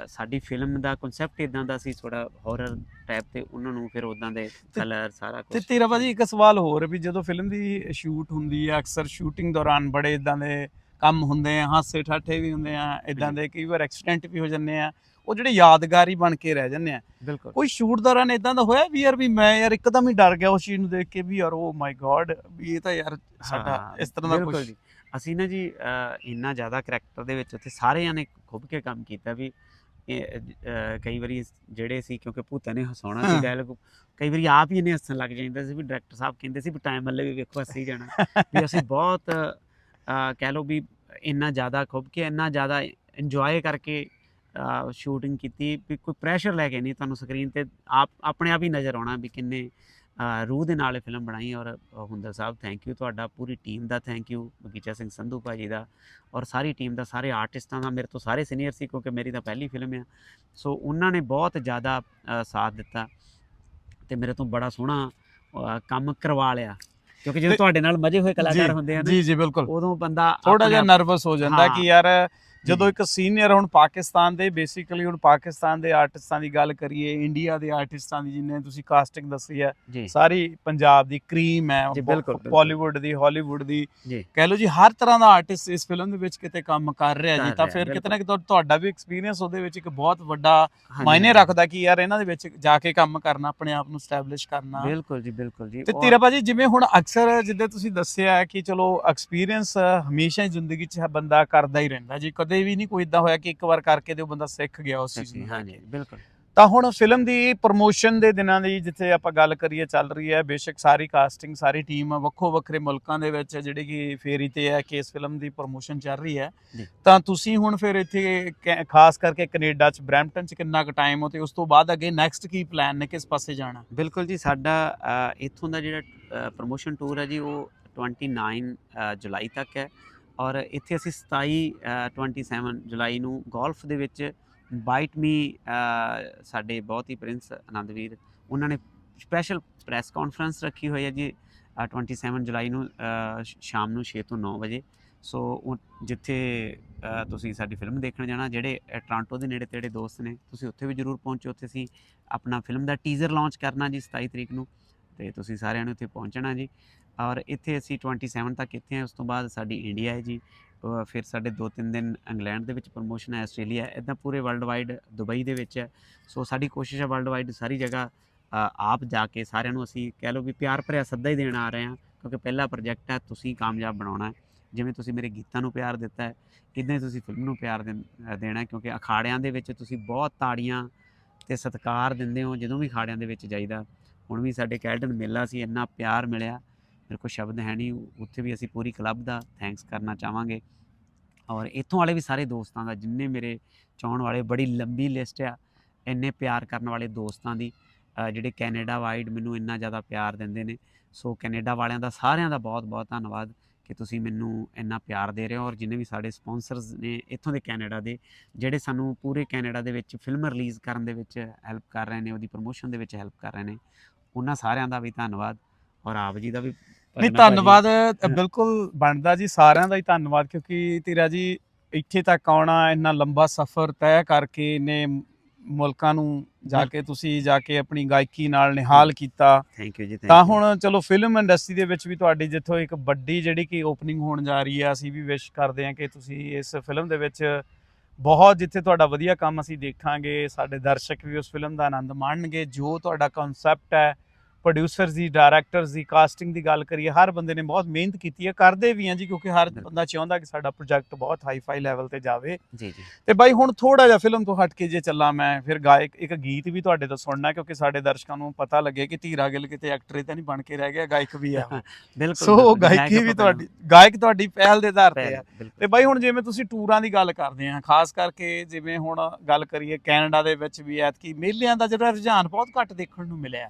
ਸਾਡੀ ਫਿਲਮ ਦਾ ਕਨਸੈਪਟ ਇਦਾਂ ਦਾ ਸੀ ਥੋੜਾ ਹਾਰਰ ਟਾਈਪ ਤੇ ਉਹਨਾਂ ਨੂੰ ਫਿਰ ਉਦਾਂ ਦੇ ਤੇ- ਕਲਰ ਸਾਰਾ ਤੇ ਕੁਝ ਤੇਰਾ ਭਾਜੀ ਇੱਕ ਸਵਾਲ ਹੋਰ ਵੀ ਜਦੋਂ ਫਿਲਮ ਦੀ ਸ਼ੂਟ ਹੁੰਦੀ ਹੈ ਅਕਸਰ ਸ਼ੂਟਿੰਗ ਦੌਰਾਨ ਬੜੇ ਇਦਾਂ ਦੇ ਕੰਮ ਹੁੰਦੇ ਆ ਹਾਸੇ ਠਾਠੇ ਵੀ ਹੁੰਦੇ ਆ ਇਦਾਂ। ਦੇ ਕਈ ਵਾਰ ਐਕਸੀਡੈਂਟ ਵੀ ਹੋ ਜਾਂਦੇ ਆ ਉਹ ਜਿਹੜੇ ਯਾਦਗਾਰੀ ਬਣ ਕੇ ਰਹਿ ਜਾਂਦੇ ਆ। ਬਿਲਕੁਲ। ਕੋਈ ਸ਼ੂਟ ਦੌਰਾਨ ਇਦਾਂ ਦਾ ਹੋਇਆ ਵੀ ਯਾਰ ਵੀ ਮੈਂ ਯਾਰ ਇੱਕਦਮ ਹੀ ਡਰ ਗਿਆ ਉਸ ਚੀਜ਼ ਨੂੰ ਦੇਖ ਕੇ ਵੀ ਯਾਰ ਓ ਮਾਈ ਗॉड ਵੀ ਇਹ ਤਾਂ ਯਾਰ ਸਾਡਾ ਇਸ ਤਰ੍ਹਾਂ ਦਾ ਕੁਝ ਜੀ। ਅਸੀਂ ਨਾ ਜੀ ਇੰਨਾ ਜ਼ਿਆਦਾ ਕਰੈਕਟਰ ਦੇ ਵਿੱਚ ਉੱਥੇ ਸਾਰਿਆਂ ਨੇ ਖੁੱਬ ਕੇ ਕੰਮ ਕੀਤਾ ਵੀ ਕਈ ਵਾਰੀ ਜਿਹੜੇ ਸੀ ਕਿਉਂਕਿ ਭੂਤਾਂ ਨੇ ਹਸਾਉਣਾ। ਸੀ ਡਾਇਲੌਗ ਕਈ ਵਾਰੀ ਆਪ ਹੀ ਇਹਨੇ ਹੱਸਣ ਲੱਗ ਜਾਂਦਾ ਸੀ ਵੀ ਡਾਇਰੈਕਟਰ ਸਾਹਿਬ ਕਹਿੰਦੇ ਸੀ ਵੀ ਟਾਈਮ ਵੱਲੇ ਵੀ ਵੇਖੋ ਹੱਸੀ ਜਾਣਾ। ਵੀ ਅਸੀਂ ਬਹੁਤ ਕਹਿ ਲਓ ਵੀ ਇੰਨਾ ਜ਼ਿਆਦਾ ਖੁੱਬ ਕੇ ਇੰਨਾ ਜ਼ਿਆਦਾ ਇੰਜੋਏ ਕਰਕੇ ਸ਼ੂਟਿੰਗ ਕੀਤੀ ਵੀ ਕੋਈ ਪ੍ਰੈਸ਼ਰ ਲੈ ਕੇ ਨਹੀਂ ਤੁਹਾਨੂੰ ਸਕਰੀਨ ਤੇ ਆਪ ਆਪਣੇ ਆਪ ਹੀ ਨਜ਼ਰ ਆਉਣਾ ਵੀ ਕਿੰਨੇ ਰੂਹ ਦੇ ਨਾਲ ਇਹ ਫਿਲਮ ਬਣਾਈ ਔਰ ਅ, ਹੁੰਦਲ ਸਾਹਿਬ ਥੈਂਕ ਯੂ ਤੁਹਾਡਾ ਪੂਰੀ ਟੀਮ ਦਾ ਥੈਂਕ ਯੂ ਬਗੀਚਾ ਸਿੰਘ ਸੰਧੂ ਭਾਜੀ ਦਾ ਔਰ ਸਾਰੀ ਟੀਮ ਦਾ ਸਾਰੇ ਆਰਟਿਸਟਾਂ ਦਾ ਮੇਰੇ ਤੋਂ ਸਾਰੇ ਸੀਨੀਅਰ ਸੀ ਕਿਉਂਕਿ ਮੇਰੀ ਤਾਂ ਪਹਿਲੀ ਫਿਲਮ ਆ। ਸੋ ਉਹਨਾਂ ਨੇ ਬਹੁਤ ਜ਼ਿਆਦਾ ਸਾਥ ਦਿੱਤਾ ਤੇ ਮੇਰੇ ਤੋਂ ਬੜਾ ਸੋਹਣਾ ਕੰਮ ਕਰਵਾ ਲਿਆ। ਕਿਉਂਕਿ ਜਦੋਂ ਤੁਹਾਡੇ ਨਾਲ ਮਜੇ ਹੋਏ ਕਲਾਕਾਰ ਹੁੰਦੇ ਆ ਜੀ ਜੀ ਬਿਲਕੁਲ। ਉਦੋਂ ਬੰਦਾ ਥੋੜਾ ਜਿਹਾ ਨਰਵਸ ਹੋ ਜਾਂਦਾ। ਕਿ ਯਾਰ ਜਦੋਂ। ਇੱਕ ਸੀਨੀਅਰ ਹੁਣ ਪਾਕਿਸਤਾਨ ਦੇ ਬੇਸਿਕਲੀ ਹੁਣ ਪਾਕਿਸਤਾਨ ਦੇ ਆਰਟਿਸਟਾਂ ਦੀ ਗੱਲ ਕਰੀਏ ਇੰਡੀਆ ਦੇ ਆਰਟਿਸਟਾਂ ਦੀ ਜਿੰਨੇ ਤੁਸੀਂ ਕਾਸਟਿੰਗ ਦੱਸੀ ਹੈ ਸਾਰੀ ਪੰਜਾਬ ਦੀ ਕਰੀਮ ਹੈ। ਬਾਲੀਵੁੱਡ ਦੀ ਹਾਲੀਵੁੱਡ ਦੀ ਕਹਿ ਲਓ ਜੀ ਹਰ ਤਰ੍ਹਾਂ ਦਾ ਆਰਟਿਸਟ ਇਸ ਫਿਲਮ ਦੇ ਵਿੱਚ ਕਿਤੇ ਕੰਮ ਕਰ ਰਿਹਾ ਜੀ ਤਾਂ ਫਿਰ ਕਿਤੇ ਨਾ। ਕਿਤੇ ਤੁਹਾਡਾ ਵੀ ਐਕਸਪੀਰੀਅੰਸ ਉਹਦੇ ਵਿੱਚ ਇੱਕ ਬਹੁਤ ਵੱਡਾ ਮਾਇਨੇ। ਰੱਖਦਾ ਕਿ ਯਾਰ ਇਹਨਾਂ ਦੇ ਵਿੱਚ ਜਾ ਕੇ ਕੰਮ ਕਰਨਾ ਆਪਣੇ ਆਪ ਨੂੰ ਸਟੈਬਲਿਸ਼ ਕਰਨਾ ਬਿਲਕੁਲ ਜੀ ਬਿਲਕੁਲ ਜੀ ਤੇ ਤੇਰਾ ਭਾਜੀ ਜਿਵੇਂ ਹੁਣ ਅਕਸਰ ਜਿੱਦਾਂ ਤੁਸੀਂ ਦੱਸਿਆ ਕਿ ਚਲੋ ਐਕਸਪੀਰੀਅੰਸ ਹਮੇਸ਼ਾ ਹੀ ਜ਼ਿੰਦਗੀ 'ਚ ਬੰਦਾ ਕਰਦਾ ਹੀ ਰਹਿੰਦਾ ਜੀ ਕਦੇ ਵੀ ਨਹੀਂ ਕੋਈ ਇਦਾਂ ਹੋਇਆ ਕਿ ਇੱਕ ਵਾਰ ਕਰਕੇ ਤੇ ਉਹ ਬੰਦਾ ਸਿੱਖ ਗਿਆ ਉਸ ਚੀਜ਼ ਨੂੰ। ਹਾਂਜੀ ਬਿਲਕੁਲ। ਤਾਂ ਹੁਣ ਫਿਲਮ ਦੀ ਪ੍ਰੋਮੋਸ਼ਨ ਦੇ ਦਿਨਾਂ ਦੀ ਜਿੱਥੇ ਆਪਾਂ ਗੱਲ ਕਰੀਏ ਚੱਲ ਰਹੀ ਹੈ ਬੇਸ਼ੱਕ ਸਾਰੀ ਕਾਸਟਿੰਗ ਸਾਰੀ ਟੀਮ ਵੱਖੋ ਵੱਖਰੇ ਮੁਲਕਾਂ ਦੇ ਵਿੱਚ ਜਿਹੜੀ ਕਿ ਫੇਰੀ ਤੇ ਹੈ ਕਿ ਇਸ ਫਿਲਮ ਦੀ ਪ੍ਰੋਮੋਸ਼ਨ ਚੱਲ ਰਹੀ ਹੈ। ਤਾਂ ਤੁਸੀਂ ਹੁਣ ਫਿਰ ਇੱਥੇ ਖਾਸ ਕਰਕੇ ਕੈਨੇਡਾ 'ਚ ਬਰੈਂਪਟਨ 'ਚ ਕਿੰਨਾ ਕੁ ਟਾਈਮ ਹੋ ਤੇ ਉਸ ਤੋਂ ਬਾਅਦ ਅੱਗੇ ਨੈਕਸਟ ਕੀ ਪਲਾਨ ਨੇ ਕਿਸ ਪਾਸੇ ਜਾਣਾ? ਬਿਲਕੁਲ ਜੀ ਸਾਡਾ ਇੱਥੋਂ ਦਾ ਜਿਹੜਾ ਪ੍ਰੋਮੋਸ਼ਨ ਟੂਰ ਹੈ ਜੀ ਉਹ 29 ਅ, ਜੁਲਾਈ ਤੱਕ ਹੈ। ਔਰ ਇੱਥੇ ਅਸੀਂ 27 ਅ, 27 ਜੁਲਾਈ ਨੂੰ ਗੋਲਫ ਦੇ ਵਿੱਚ ਬਾਈਟ ਮੀ ਸਾਡੇ ਬਹੁਤ ਹੀ ਪ੍ਰਿੰਸ ਆਨੰਦਵੀਰ ਉਹਨਾਂ ਨੇ ਸਪੈਸ਼ਲ ਪ੍ਰੈਸ ਕਾਨਫਰੰਸ ਰੱਖੀ ਹੋਈ ਹੈ ਜੀ ਅ, 27 ਜੁਲਾਈ ਨੂੰ ਸ਼ਾਮ ਨੂੰ 6 ਤੋਂ 9 ਵਜੇ। ਸੋ ਉਹ ਜਿੱਥੇ ਤੁਸੀਂ ਸਾਡੀ ਫਿਲਮ ਦੇਖਣ ਜਾਣਾ ਜਿਹੜੇ ਅ, ਦੇ ਨੇੜੇ ਤੇੜੇ ਦੋਸਤ ਨੇ ਤੁਸੀਂ ਉੱਥੇ ਵੀ ਜਰੂਰ ਪਹੁੰਚੋ। ਉੱਥੇ ਅਸੀਂ ਆਪਣਾ ਫਿਲਮ ਦਾ ਟੀਜ਼ਰ ਲਾਂਚ ਕਰਨਾ ਜੀ 27 ਤਰੀਕ ਨੂੰ। ਤੇ ਤੁਸੀਂ ਸਾਰਿਆਂ ਨੇ ਉੱਥੇ ਪਹੁੰਚਣਾ ਜੀ। ਔਰ ਇੱਥੇ ਅਸੀਂ 27 ਤੱਕ ਇੱਥੇ ਹਾਂ, ਉਸ ਤੋਂ ਬਾਅਦ ਸਾਡੀ ਇੰਡੀਆ ਹੈ ਜੀ। ਫਿਰ ਸਾਡੇ 2-3 ਦਿਨ ਇੰਗਲੈਂਡ ਦੇ ਵਿੱਚ ਪ੍ਰੋਮੋਸ਼ਨ ਹੈ, ਆਸਟ੍ਰੇਲੀਆ ਇਦਾਂ ਪੂਰੇ ਵਰਲਡ ਵਾਈਡ ਦੁਬਈ ਦੇ ਵਿੱਚ ਹੈ। ਸੋ ਸਾਡੀ ਕੋਸ਼ਿਸ਼ ਹੈ ਵਰਲਡ ਵਾਈਡ ਸਾਰੀ ਜਗ੍ਹਾ ਆਪ ਜਾ ਕੇ ਸਾਰਿਆਂ ਨੂੰ ਅਸੀਂ ਕਹਿ ਲਓ ਵੀ ਪਿਆਰ ਭਰਿਆ ਸੱਦਾ ਹੀ ਦੇਣ ਆ ਰਹੇ ਹਾਂ, ਕਿਉਂਕਿ ਪਹਿਲਾ ਪ੍ਰੋਜੈਕਟ ਹੈ, ਤੁਸੀਂ ਕਾਮਯਾਬ ਬਣਾਉਣਾ ਹੈ। ਜਿਵੇਂ ਤੁਸੀਂ ਮੇਰੇ ਗੀਤਾਂ ਨੂੰ ਪਿਆਰ ਦਿੱਤਾ ਹੈ ਇਦਾਂ ਹੀ ਤੁਸੀਂ ਫਿਲਮ ਨੂੰ ਪਿਆਰ ਦੇਣ- ਦੇਣਾ ਕਿਉਂਕਿ ਅਖਾੜਿਆਂ ਦੇ ਵਿੱਚ ਤੁਸੀਂ ਬਹੁਤ ਤਾੜੀਆਂ ਤੇ ਸਤਿਕਾਰ ਦਿੰਦੇ ਹੋ, ਜਦੋਂ ਵੀ ਅਖਾੜਿਆਂ ਦੇ ਵਿੱਚ ਜਾਈਦਾ। ਹੁਣ ਵੀ ਸਾਡੇ ਕੈਲਡਨ ਮੇਲਾ ਸੀ, ਇੰਨਾ ਪਿਆਰ ਮਿਲਿਆ, ਮੇਰੇ ਕੋਲ ਸ਼ਬਦ ਹੈ ਨਹੀਂ, ਉੱਥੇ ਵੀ ਅਸੀਂ ਪੂਰੀ ਕਲੱਬ ਦਾ ਥੈਂਕਸ ਕਰਨਾ ਚਾਹਾਂਗੇ। ਔਰ ਇੱਥੋਂ ਵਾਲੇ ਵੀ ਸਾਰੇ ਦੋਸਤਾਂ ਦਾ, ਜਿੰਨੇ ਮੇਰੇ ਚਾਹਣ ਵਾਲੇ, ਬੜੀ ਲੰਬੀ ਲਿਸਟ ਆ, ਇੰਨੇ ਪਿਆਰ ਕਰਨ ਵਾਲੇ ਦੋਸਤਾਂ ਦੀ ਜਿਹੜੇ ਕੈਨੇਡਾ ਵਾਈਡ ਮੈਨੂੰ ਇੰਨਾ ਜ਼ਿਆਦਾ ਪਿਆਰ ਦਿੰਦੇ ਨੇ, ਸੋ ਕੈਨੇਡਾ ਵਾਲਿਆਂ ਦਾ ਸਾਰਿਆਂ ਦਾ ਬਹੁਤ ਬਹੁਤ ਧੰਨਵਾਦ ਕਿ ਤੁਸੀਂ ਮੈਨੂੰ ਇੰਨਾ ਪਿਆਰ ਦੇ ਰਹੇ ਹੋ, ਔਰ ਜਿੰਨੇ ਵੀ ਸਾਡੇ ਸਪਾਂਸਰਸ ਨੇ ਇੱਥੋਂ ਦੇ ਕੈਨੇਡਾ ਦੇ, ਜਿਹੜੇ ਸਾਨੂੰ ਪੂਰੇ ਕੈਨੇਡਾ ਦੇ ਵਿੱਚ ਫਿਲਮ ਰਿਲੀਜ਼ ਕਰਨ ਦੇ ਵਿੱਚ ਹੈਲਪ ਕਰ ਰਹੇ ਨੇ, ਉਹਦੀ ਪ੍ਰੋਮੋਸ਼ਨ ਦੇ ਵਿੱਚ ਹੈਲਪ ਕਰ ਰਹੇ ਨੇ ਉਹਨਾਂ ਸਾਰਿਆਂ ਦਾ ਵੀ ਧੰਨਵਾਦ ਔਰ ਆਪ ਜੀ ਦਾ ਵੀ ਨਹੀਂ। ਧੰਨਵਾਦ ਬਿਲਕੁਲ ਬਣਦਾ ਜੀ ਸਾਰਿਆਂ ਦਾ ਹੀ ਧੰਨਵਾਦ ਕਿਉਂਕਿ ਤੇਰਾ ਜੀ ਇੱਥੇ ਤੱਕ ਆਉਣਾ ਇੰਨਾ ਲੰਬਾ ਸਫ਼ਰ ਤੈਅ ਕਰਕੇ ਨੇ ਮੁਲਕਾਂ ਨੂੰ ਜਾ। ਕੇ ਤੁਸੀਂ ਜਾ ਕੇ ਆਪਣੀ ਗਾਇਕੀ ਨਾਲ ਨਿਹਾਲ ਕੀਤਾ ਥੈਂਕ ਯੂ ਜੀ ਤਾਂ. ਹੁਣ ਚਲੋ ਫਿਲਮ ਇੰਡਸਟਰੀ ਦੇ ਵਿੱਚ ਵੀ ਤੁਹਾਡੀ ਜਿੱਥੋਂ ਇੱਕ ਵੱਡੀ ਜਿਹੜੀ ਕਿ ਓਪਨਿੰਗ ਹੋਣ ਜਾ ਰਹੀ ਹੈ ਅਸੀਂ ਵੀ ਵਿਸ਼ ਕਰਦੇ ਹਾਂ ਕਿ ਤੁਸੀਂ ਇਸ ਫਿਲਮ ਦੇ ਵਿੱਚ ਬਹੁਤ ਜਿੱਥੇ ਤੁਹਾਡਾ ਵਧੀਆ ਕੰਮ ਅਸੀਂ ਦੇਖਾਂਗੇ, ਸਾਡੇ ਦਰਸ਼ਕ ਵੀ ਉਸ ਫਿਲਮ ਦਾ ਆਨੰਦ ਮਾਣਨਗੇ, ਜੋ ਤੁਹਾਡਾ ਕਨਸੈਪਟ ਹੈ ਪ੍ਰੋਡਿਊਸਰਸ ਦੀ ਡਾਇਰੈਕਟਰਸ ਦੀ ਕਾਸਟਿੰਗ ਦੀ ਗੱਲ ਕਰੀਏ ਹਰ ਬੰਦੇ ਨੇ ਬਹੁਤ ਮਿਹਨਤ ਕੀਤੀ ਹੈ ਕਰਦੇ ਵੀ ਆ ਜੀ ਕਿਉਂਕਿ ਹਰ। ਬੰਦਾ ਚਾਹੁੰਦਾ ਕਿ ਸਾਡਾ ਪ੍ਰੋਜੈਕਟ ਬਹੁਤ ਹਾਈ ਫਾਈ ਲੈਵਲ ਤੇ ਜਾਵੇ। ਜੀ ਜੀ। ਤੇ ਬਾਈ ਹੁਣ ਥੋੜਾ ਜਿਹਾ ਫਿਲਮ ਤੋਂ ਹਟ ਕੇ ਜੇ ਚੱਲਾਂ ਮੈਂ ਫਿਰ ਗਾਇਕ ਇੱਕ ਗੀਤ ਵੀ ਤੁਹਾਡੇ ਤੋਂ ਸੁਣਨਾ ਕਿਉਂਕਿ ਸਾਡੇ ਦਰਸ਼ਕਾਂ ਨੂੰ ਪਤਾ ਲੱਗੇ ਕਿ ਧੀਰਾ ਗਿੱਲ ਕਿਤੇ ਐਕਟਰ ਤਾਂ ਨਹੀਂ ਬਣ ਕੇ ਰਹਿ ਗਿਆ ਗਾਇਕ ਵੀ ਆ। ਬਿਲਕੁਲ ਸੋ ਗਾਇਕੀ ਵੀ ਤੁਹਾਡੀ ਗਾਇਕ ਤੁਹਾਡੀ ਪਹਿਲ ਦੇ ਆਧਾਰ ਤੇ ਆ ਤੇ ਬਾਈ ਹੁਣ ਜਿਵੇਂ ਤੁਸੀਂ ਟੂਰਾਂ ਦੀ ਗੱਲ ਕਰਦੇ ਆ ਖਾਸ ਕਰਕੇ ਜਿਵੇਂ ਹੁਣ ਗੱਲ ਕਰੀਏ ਕੈਨੇਡਾ ਦੇ ਵਿੱਚ ਵੀ ਐਤਕੀ ਮੇਲਿਆਂ ਦਾ ਜਿਹੜਾ ਰੁਝਾਨ ਬਹੁਤ ਘੱਟ ਦੇਖਣ ਨੂੰ ਮਿਲਿਆ।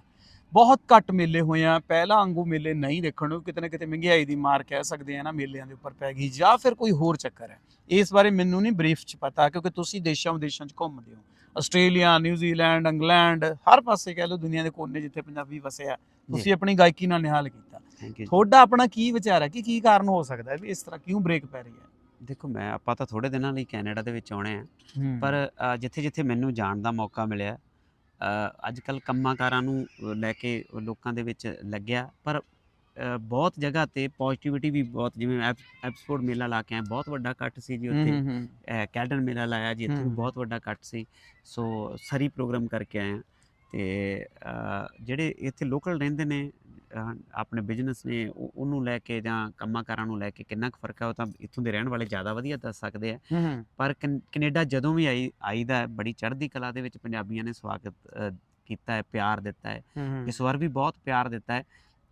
ਬਹੁਤ ਘੱਟ ਮੇਲੇ ਹੋਏ ਆ। ਪਹਿਲਾਂ ਵਾਂਗੂ ਮੇਲੇ ਨਹੀਂ ਦੇਖਣ ਨੂੰ ਕਿਤੇ ਨਾ ਕਿਤੇ ਮਹਿੰਗਾਈ ਦੀ ਮਾਰ ਕਹਿ ਸਕਦੇ ਆ ਨਾ ਮੇਲਿਆਂ ਦੇ ਉੱਪਰ ਪੈ ਗਈ ਜਾਂ ਫਿਰ ਕੋਈ ਹੋਰ ਚੱਕਰ ਹੈ। ਇਸ ਬਾਰੇ ਮੈਨੂੰ ਨਹੀਂ ਬਰੀਫ ਚ ਪਤਾ ਕਿਉਂਕਿ ਤੁਸੀਂ ਦੇਸ਼ਾਂ ਵਿਦੇਸ਼ਾਂ ਚ ਘੁੰਮਦੇ ਹੋ। ਆਸਟ੍ਰੇਲੀਆ ਨਿਊਜ਼ੀਲੈਂਡ ਇੰਗਲੈਂਡ ਹਰ ਪਾਸੇ ਕਹਿ ਲਓ ਦੁਨੀਆ ਦੇ ਕੋਨੇ ਜਿੱਥੇ ਪੰਜਾਬੀ ਵਸਿਆ ਤੁਸੀਂ ਆਪਣੀ ਗਾਇਕੀ ਨਾਲ ਨਿਹਾਲ ਕੀਤਾ। ਤੁਹਾਡਾ ਆਪਣਾ ਕੀ ਵਿਚਾਰ ਹੈ? ਕਿ ਕੀ ਕਾਰਨ ਹੋ ਸਕਦਾ ਹੈ ਵੀ ਇਸ ਤਰ੍ਹਾਂ ਕਿਉਂ ਬ੍ਰੇਕ ਪੈ ਰਹੀ ਹੈ? ਦੇਖੋ ਮੈਂ ਆਪਾਂ ਤਾਂ ਥੋੜੇ ਦਿਨਾਂ ਲਈ ਕੈਨੇਡਾ ਦੇ ਵਿੱਚ ਆਉਣੇ ਆ। ਪਰ ਜਿੱਥੇ ਜਿੱਥੇ ਮੈਨੂੰ ਜਾਣ ਦਾ ਮੌਕਾ ਮਿਲਿਆ ਅੱਜ ਕੱਲ ਕੰਮਾਂਕਾਰਾਂ ਨੂੰ ਅ, ਲੈ ਕੇ ਲੋਕਾਂ ਦੇ ਵਿੱਚ ਲੱਗਿਆ। ਪਰ ਬਹੁਤ ਜਗ੍ਹਾ ਤੇ ਪੋਜ਼ਿਟਿਵਿਟੀ ਵੀ ਬਹੁਤ ਜਿਵੇਂ ਐਪ- ਐਪਸਫੋਰਡ ਮੇਲਾ ਲਾ ਕੇ ਆਏ ਬਹੁਤ ਵੱਡਾ ਕੱਟ ਸੀ ਜੀ ਉੱਥੇ। ਅ, ਕੈਲਡਨ ਮੇਲਾ ਲਾਇਆ ਜੀ ਇੱਥੇ। ਬਹੁਤ ਵੱਡਾ ਕੱਟ ਸੀ। ਸੋ ਸਰੀ ਪ੍ਰੋਗਰਾਮ ਕਰਕੇ ਆਏ ਆ। ਤੇ ਜਿਹੜੇ ਇੱਥੇ ਲੋਕਲ ਰਹਿੰਦੇ ਨੇ ਆਪਣੇ ਬਿਜ਼ਨਸ ਨੇ ਉਹ- ਉਹਨੂੰ ਲੈ ਕੇ ਜਾਂ ਕੰਮਾਂਕਾਰਾਂ ਨੂੰ ਲੈ ਕੇ ਕਿੰਨਾ ਕੁ ਫ਼ਰਕ ਹੈ ਉਹ ਤਾਂ ਇੱਥੋਂ ਦੇ ਰਹਿਣ ਵਾਲੇ ਜ਼ਿਆਦਾ ਵਧੀਆ ਦੱਸ ਸਕਦੇ ਆ ਪਰ ਕਨ- ਕੈਨੇਡਾ ਜਦੋਂ ਵੀ ਆਈ ਆਈਦਾ ਬੜੀ ਚੜ੍ਹਦੀ ਕਲਾ ਦੇ ਵਿੱਚ ਪੰਜਾਬੀਆਂ ਨੇ ਸਵਾਗਤ ਕੀਤਾ ਹੈ ਪਿਆਰ ਦਿੱਤਾ ਹੈ। ਇਸ ਵਾਰ ਵੀ ਬਹੁਤ ਪਿਆਰ ਦਿੱਤਾ ਹੈ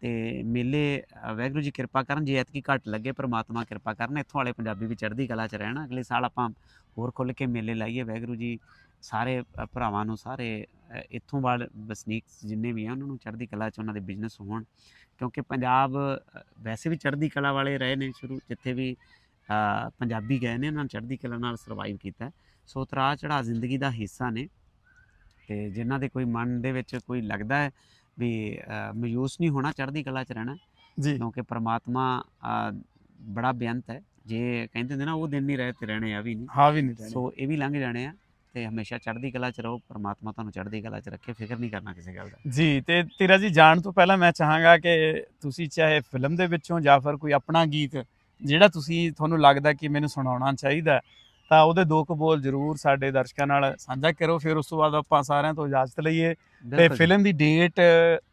ਤੇ ਮੇਲੇ ਅ, ਵਾਹਿਗੁਰੂ ਜੀ ਕਿਰਪਾ ਕਰਨ ਜੇ ਐਤਕੀ ਘੱਟ ਲੱਗੇ ਪ੍ਰਮਾਤਮਾ ਕਿਰਪਾ ਕਰਨ ਇੱਥੋਂ ਵਾਲੇ ਪੰਜਾਬੀ ਵੀ ਚੜ੍ਹਦੀ ਕਲਾ 'ਚ ਰਹਿਣ। ਅਗਲੇ ਸਾਲ ਆਪਾਂ ਹੋਰ ਖੁੱਲ੍ਹ ਕੇ ਮੇਲੇ ਲਾਈਏ ਵਾਹਿਗੁਰੂ ਜੀ ਸਾਰੇ ਭਰਾਵਾਂ ਨੂੰ ਸਾਰੇ ਇੱਥੋਂ ਵਾਲੇ ਵਸਨੀਕ ਜਿੰਨੇ ਵੀ ਆ ਉਹਨਾਂ ਨੂੰ ਚੜ੍ਹਦੀ ਕਲਾ 'ਚ ਉਹਨਾਂ ਦੇ ਬਿਜ਼ਨਸ ਹੋਣ। ਕਿਉਂਕਿ ਪੰਜਾਬ ਵੈਸੇ ਵੀ ਚੜ੍ਹਦੀ ਕਲਾ ਵਾਲੇ ਰਹੇ ਨੇ ਸ਼ੁਰੂ ਜਿੱਥੇ ਵੀ ਪੰਜਾਬੀ ਗਏ ਨੇ ਉਹਨਾਂ ਨੇ ਚੜ੍ਹਦੀ ਕਲਾ ਨਾਲ ਸਰਵਾਈਵ ਕੀਤਾ। ਸੋ ਉਤਰਾਅ ਚੜ੍ਹਾਅ ਜ਼ਿੰਦਗੀ ਦਾ ਹਿੱਸਾ ਨੇ। ਤੇ ਜਿਨ੍ਹਾਂ ਦੇ ਕੋਈ ਮਨ ਦੇ ਵਿੱਚ ਕੋਈ ਲੱਗਦਾ ਹੈ ਵੀ ਮਾਯੂਸ ਨਹੀਂ ਹੋਣਾ ਚੜ੍ਹਦੀ ਕਲਾ 'ਚ ਰਹਿਣਾ ਜੀ। ਕਿਉਂਕਿ ਪ੍ਰਮਾਤਮਾ ਬੜਾ ਬੇਅੰਤ ਹੈ। ਜੇ ਕਹਿੰਦੇ ਨੇ ਨਾ ਉਹ ਦਿਨ ਨਹੀਂ ਰਹੇ ਤੇ ਰਹਿਣੇ ਆ ਵੀ ਨਹੀਂ। ਹਾਂ ਵੀ ਨਹੀਂ ਰਹਿਣੀ। ਸੋ ਇਹ ਵੀ ਲੰਘ ਜਾਣੇ ਆ। ਤੇ ਹਮੇਸ਼ਾ ਚੜ੍ਹਦੀ ਕਲਾ 'ਚ ਰਹੋ ਪ੍ਰਮਾਤਮਾ ਤੁਹਾਨੂੰ ਚੜ੍ਹਦੀ ਕਲਾ 'ਚ ਰੱਖੇ ਫਿਕਰ ਨਹੀਂ ਕਰਨਾ ਕਿਸੇ ਗੱਲ ਦਾ। ਜੀ ਤੇ ਤੇਰਾ ਜੀ ਜਾਣ ਤੋਂ ਪਹਿਲਾਂ ਮੈਂ ਚਾਹਾਂਗਾ ਕਿ ਤੁਸੀਂ ਚਾਹੇ ਫਿਲਮ ਦੇ ਵਿੱਚੋਂ ਜਾਂ ਫਿਰ ਕੋਈ ਆਪਣਾ ਗੀਤ ਜਿਹੜਾ ਤੁਸੀਂ ਤੁਹਾਨੂੰ ਲੱਗਦਾ ਕਿ ਮੈਨੂੰ ਸੁਣਾਉਣਾ ਚਾਹੀਦਾ ਤਾਂ ਉਹਦੇ ਦੋ ਕੁ ਬੋਲ ਜ਼ਰੂਰ ਸਾਡੇ ਦਰਸ਼ਕਾਂ ਨਾਲ ਸਾਂਝਾ ਕਰੋ ਫਿਰ ਉਸ ਤੋਂ ਬਾਅਦ ਆਪਾਂ ਸਾਰਿਆਂ ਤੋਂ ਇਜਾਜ਼ਤ ਲਈਏ। ਤੇ ਫਿਲਮ ਦੀ ਡੇਟ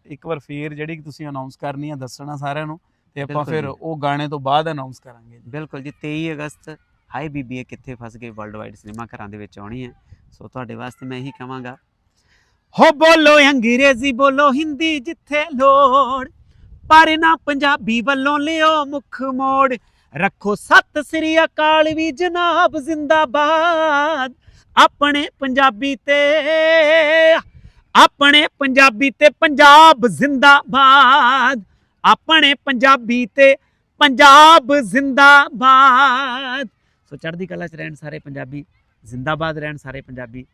ਇੱਕ ਵਾਰ ਫੇਰ ਜਿਹੜੀ ਤੁਸੀਂ ਅਨਾਉਂਸ ਕਰਨੀ ਆ ਦੱਸਣਾ ਸਾਰਿਆਂ ਨੂੰ ਤੇ ਆਪਾਂ ਫਿਰ। ਉਹ ਗਾਣੇ ਤੋਂ ਬਾਅਦ ਅਨਾਉਂਸ ਕਰਾਂਗੇ ਬਿਲਕੁਲ ਜੀ 23 ਅਗਸਤ ਹਾਏ ਬੀਬੀਏ ਕਿੱਥੇ ਫਸ ਗਏ? ਵਰਲਡ ਵਾਈਡ ਸਿਨੇਮਾ ਘਰਾਂ ਦੇ ਵਿੱਚ ਆਉਣੀ ਹੈ। ਸੋ ਤੁਹਾਡੇ ਵਾਸਤੇ ਮੈਂ ਇਹੀ ਕਹਾਂਗਾ, ਹੋ ਬੋਲੋ ਅੰਗਰੇਜ਼ੀ, ਬੋਲੋ ਹਿੰਦੀ ਜਿੱਥੇ ਲੋੜ। ਪਰ ਨਾ ਪੰਜਾਬੀ ਵੱਲੋਂ ਲਿਓ ਮੁੱਖ ਮੋੜ। ਰੱਖੋ ਸਤਿ ਸ੍ਰੀ ਅਕਾਲ ਵੀ ਜਨਾਬ ਜ਼ਿੰਦਾਬਾਦ। ਆਪਣੇ ਪੰਜਾਬੀ ਤੇ, ਆਪਣੇ ਪੰਜਾਬੀ ਤੇ ਪੰਜਾਬ ਜ਼ਿੰਦਾਬਾਦ। ਆਪਣੇ ਪੰਜਾਬੀ ਤੇ ਪੰਜਾਬ ਜ਼ਿੰਦਾਬਾਦ। ਸੋ ਚੜ੍ਹਦੀ ਕਲਾ 'ਚ ਰਹਿਣ ਸਾਰੇ ਪੰਜਾਬੀ, ਜ਼ਿੰਦਾਬਾਦ ਰਹਿਣ ਸਾਰੇ ਪੰਜਾਬੀ।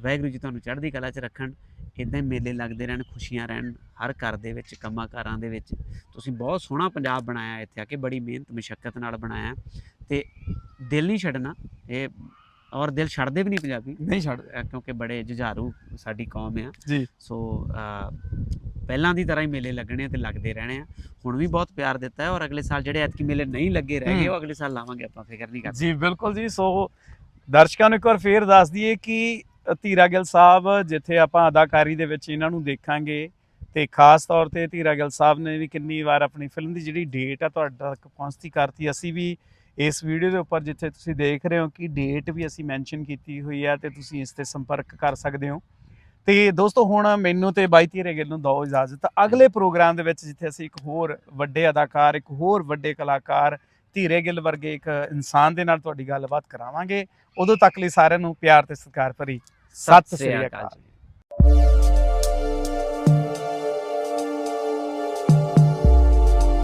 ਵਾਹਿਗੁਰੂ ਜੀ ਤੁਹਾਨੂੰ ਚੜ੍ਹਦੀ ਕਲਾ 'ਚ ਰੱਖਣ। ਇਦਾਂ ਮੇਲੇ ਲੱਗਦੇ ਰਹਿਣ, ਖੁਸ਼ੀਆਂ ਰਹਿਣ, ਹਰ ਘਰ ਦੇ ਵਿੱਚ ਕੰਮਾਂ ਕਾਰਾਂ ਦੇ ਵਿੱਚ। ਤੁਸੀਂ ਬਹੁਤ ਸੋਹਣਾ ਪੰਜਾਬ ਬਣਾਇਆ ਇੱਥੇ ਆ ਕੇ, ਬੜੀ ਮਿਹਨਤ ਮੁਸ਼ਕਲ ਨਾਲ ਬਣਾਇਆ। ਤੇ ਦਿਲ ਨਹੀਂ ਛੱਡਣਾ, ਇਹ ਔਰ ਦਿਲ ਛੱਡਦੇ ਵੀ ਨਹੀਂ ਪੰਜਾਬੀ। ਨਹੀਂ ਛੱਡ ਕਿਉਂਕਿ ਬੜੇ ਜੁਝਾਰੂ ਸਾਡੀ ਕੌਮ ਆ। ਜੀ। ਸੋ ਪਹਿਲਾਂ ਦੀ ਤਰ੍ਹਾਂ ਹੀ ਮੇਲੇ ਲੱਗਣੇ ਤੇ ਲੱਗਦੇ ਰਹਿਣੇ ਆ। ਹੁਣ ਵੀ ਬਹੁਤ ਪਿਆਰ ਦਿੱਤਾ ਹੈ ਔਰ ਅਗਲੇ ਸਾਲ ਜਿਹੜੇ ਐਤਕੀ ਮੇਲੇ ਨਹੀਂ ਲੱਗੇ ਰਹਿ ਗਏ। ਉਹ ਅਗਲੇ ਸਾਲ ਲਾਵਾਂਗੇ ਆਪਾਂ ਫਿਕਰ ਨਹੀਂ ਕਰਦੇ। ਜੀ ਬਿਲਕੁਲ ਜੀ। ਸੋ ਦਰਸ਼ਕਾਂ ਨੂੰ ਇੱਕ ਵਾਰ ਫੇਰ ਦੱਸ ਦਈਏ ਕਿ ਧੀਰਾ ਗਿੱਲ ਸਾਹਿਬ ਜਿੱਥੇ ਆਪਾਂ ਅਦਾਕਾਰੀ ਦੇ ਵਿੱਚ ਇਹਨਾਂ ਨੂੰ ਦੇਖਾਂਗੇ ਤੇ ਖਾਸ ਤੌਰ ਤੇ ਧੀਰਾ ਗਿੱਲ ਸਾਹਿਬ ਨੇ ਵੀ ਕਿੰਨੀ ਵਾਰ ਆਪਣੀ ਫਿਲਮ ਦੀ ਜਿਹੜੀ ਡੇਟ ਆ ਤੁਹਾਡੇ ਤੱਕ ਪਹੁੰਚਤੀ ਕਰਤੀ। ਅਸੀਂ ਵੀ ਇਸ ਵੀਡੀਓ ਦੇ ਉੱਪਰ ਜਿੱਥੇ ਤੁਸੀਂ ਦੇਖ ਰਹੇ ਹੋ ਕਿ ਡੇਟ ਵੀ ਅਸੀਂ ਮੈਂਸ਼ਨ ਕੀਤੀ ਹੋਈ ਹੈ ਤੇ ਤੁਸੀਂ ਇਸ ਤੇ ਸੰਪਰਕ ਕਰ ਸਕਦੇ ਹੋ। ਤੇ ਦੋਸਤੋ, ਹੁਣ ਮੈਨੂੰ ਤੇ ਬਾਈ ਧੀਰੇ ਗਿੱਲ ਨੂੰ ਦਿਓ ਇਜਾਜ਼ਤ। ਅਗਲੇ ਪ੍ਰੋਗਰਾਮ ਦੇ ਵਿੱਚ ਜਿੱਥੇ ਅਸੀਂ ਇੱਕ ਹੋਰ ਵੱਡੇ ਅਦਾਕਾਰ, ਇੱਕ ਹੋਰ ਵੱਡੇ ਕਲਾਕਾਰ ਧੀਰੇ ਗਿੱਲ ਵਰਗੇ ਇੱਕ ਇਨਸਾਨ ਦੇ ਨਾਲ ਤੁਹਾਡੀ ਗੱਲਬਾਤ ਕਰਾਵਾਂਗੇ। ਉਦੋਂ ਤੱਕ ਲਈ ਸਾਰਿਆਂ ਨੂੰ ਪਿਆਰ ਤੇ ਸਤਿਕਾਰ ਭਰੀ। ਸਤਿ ਸ੍ਰੀ ਅਕਾਲ।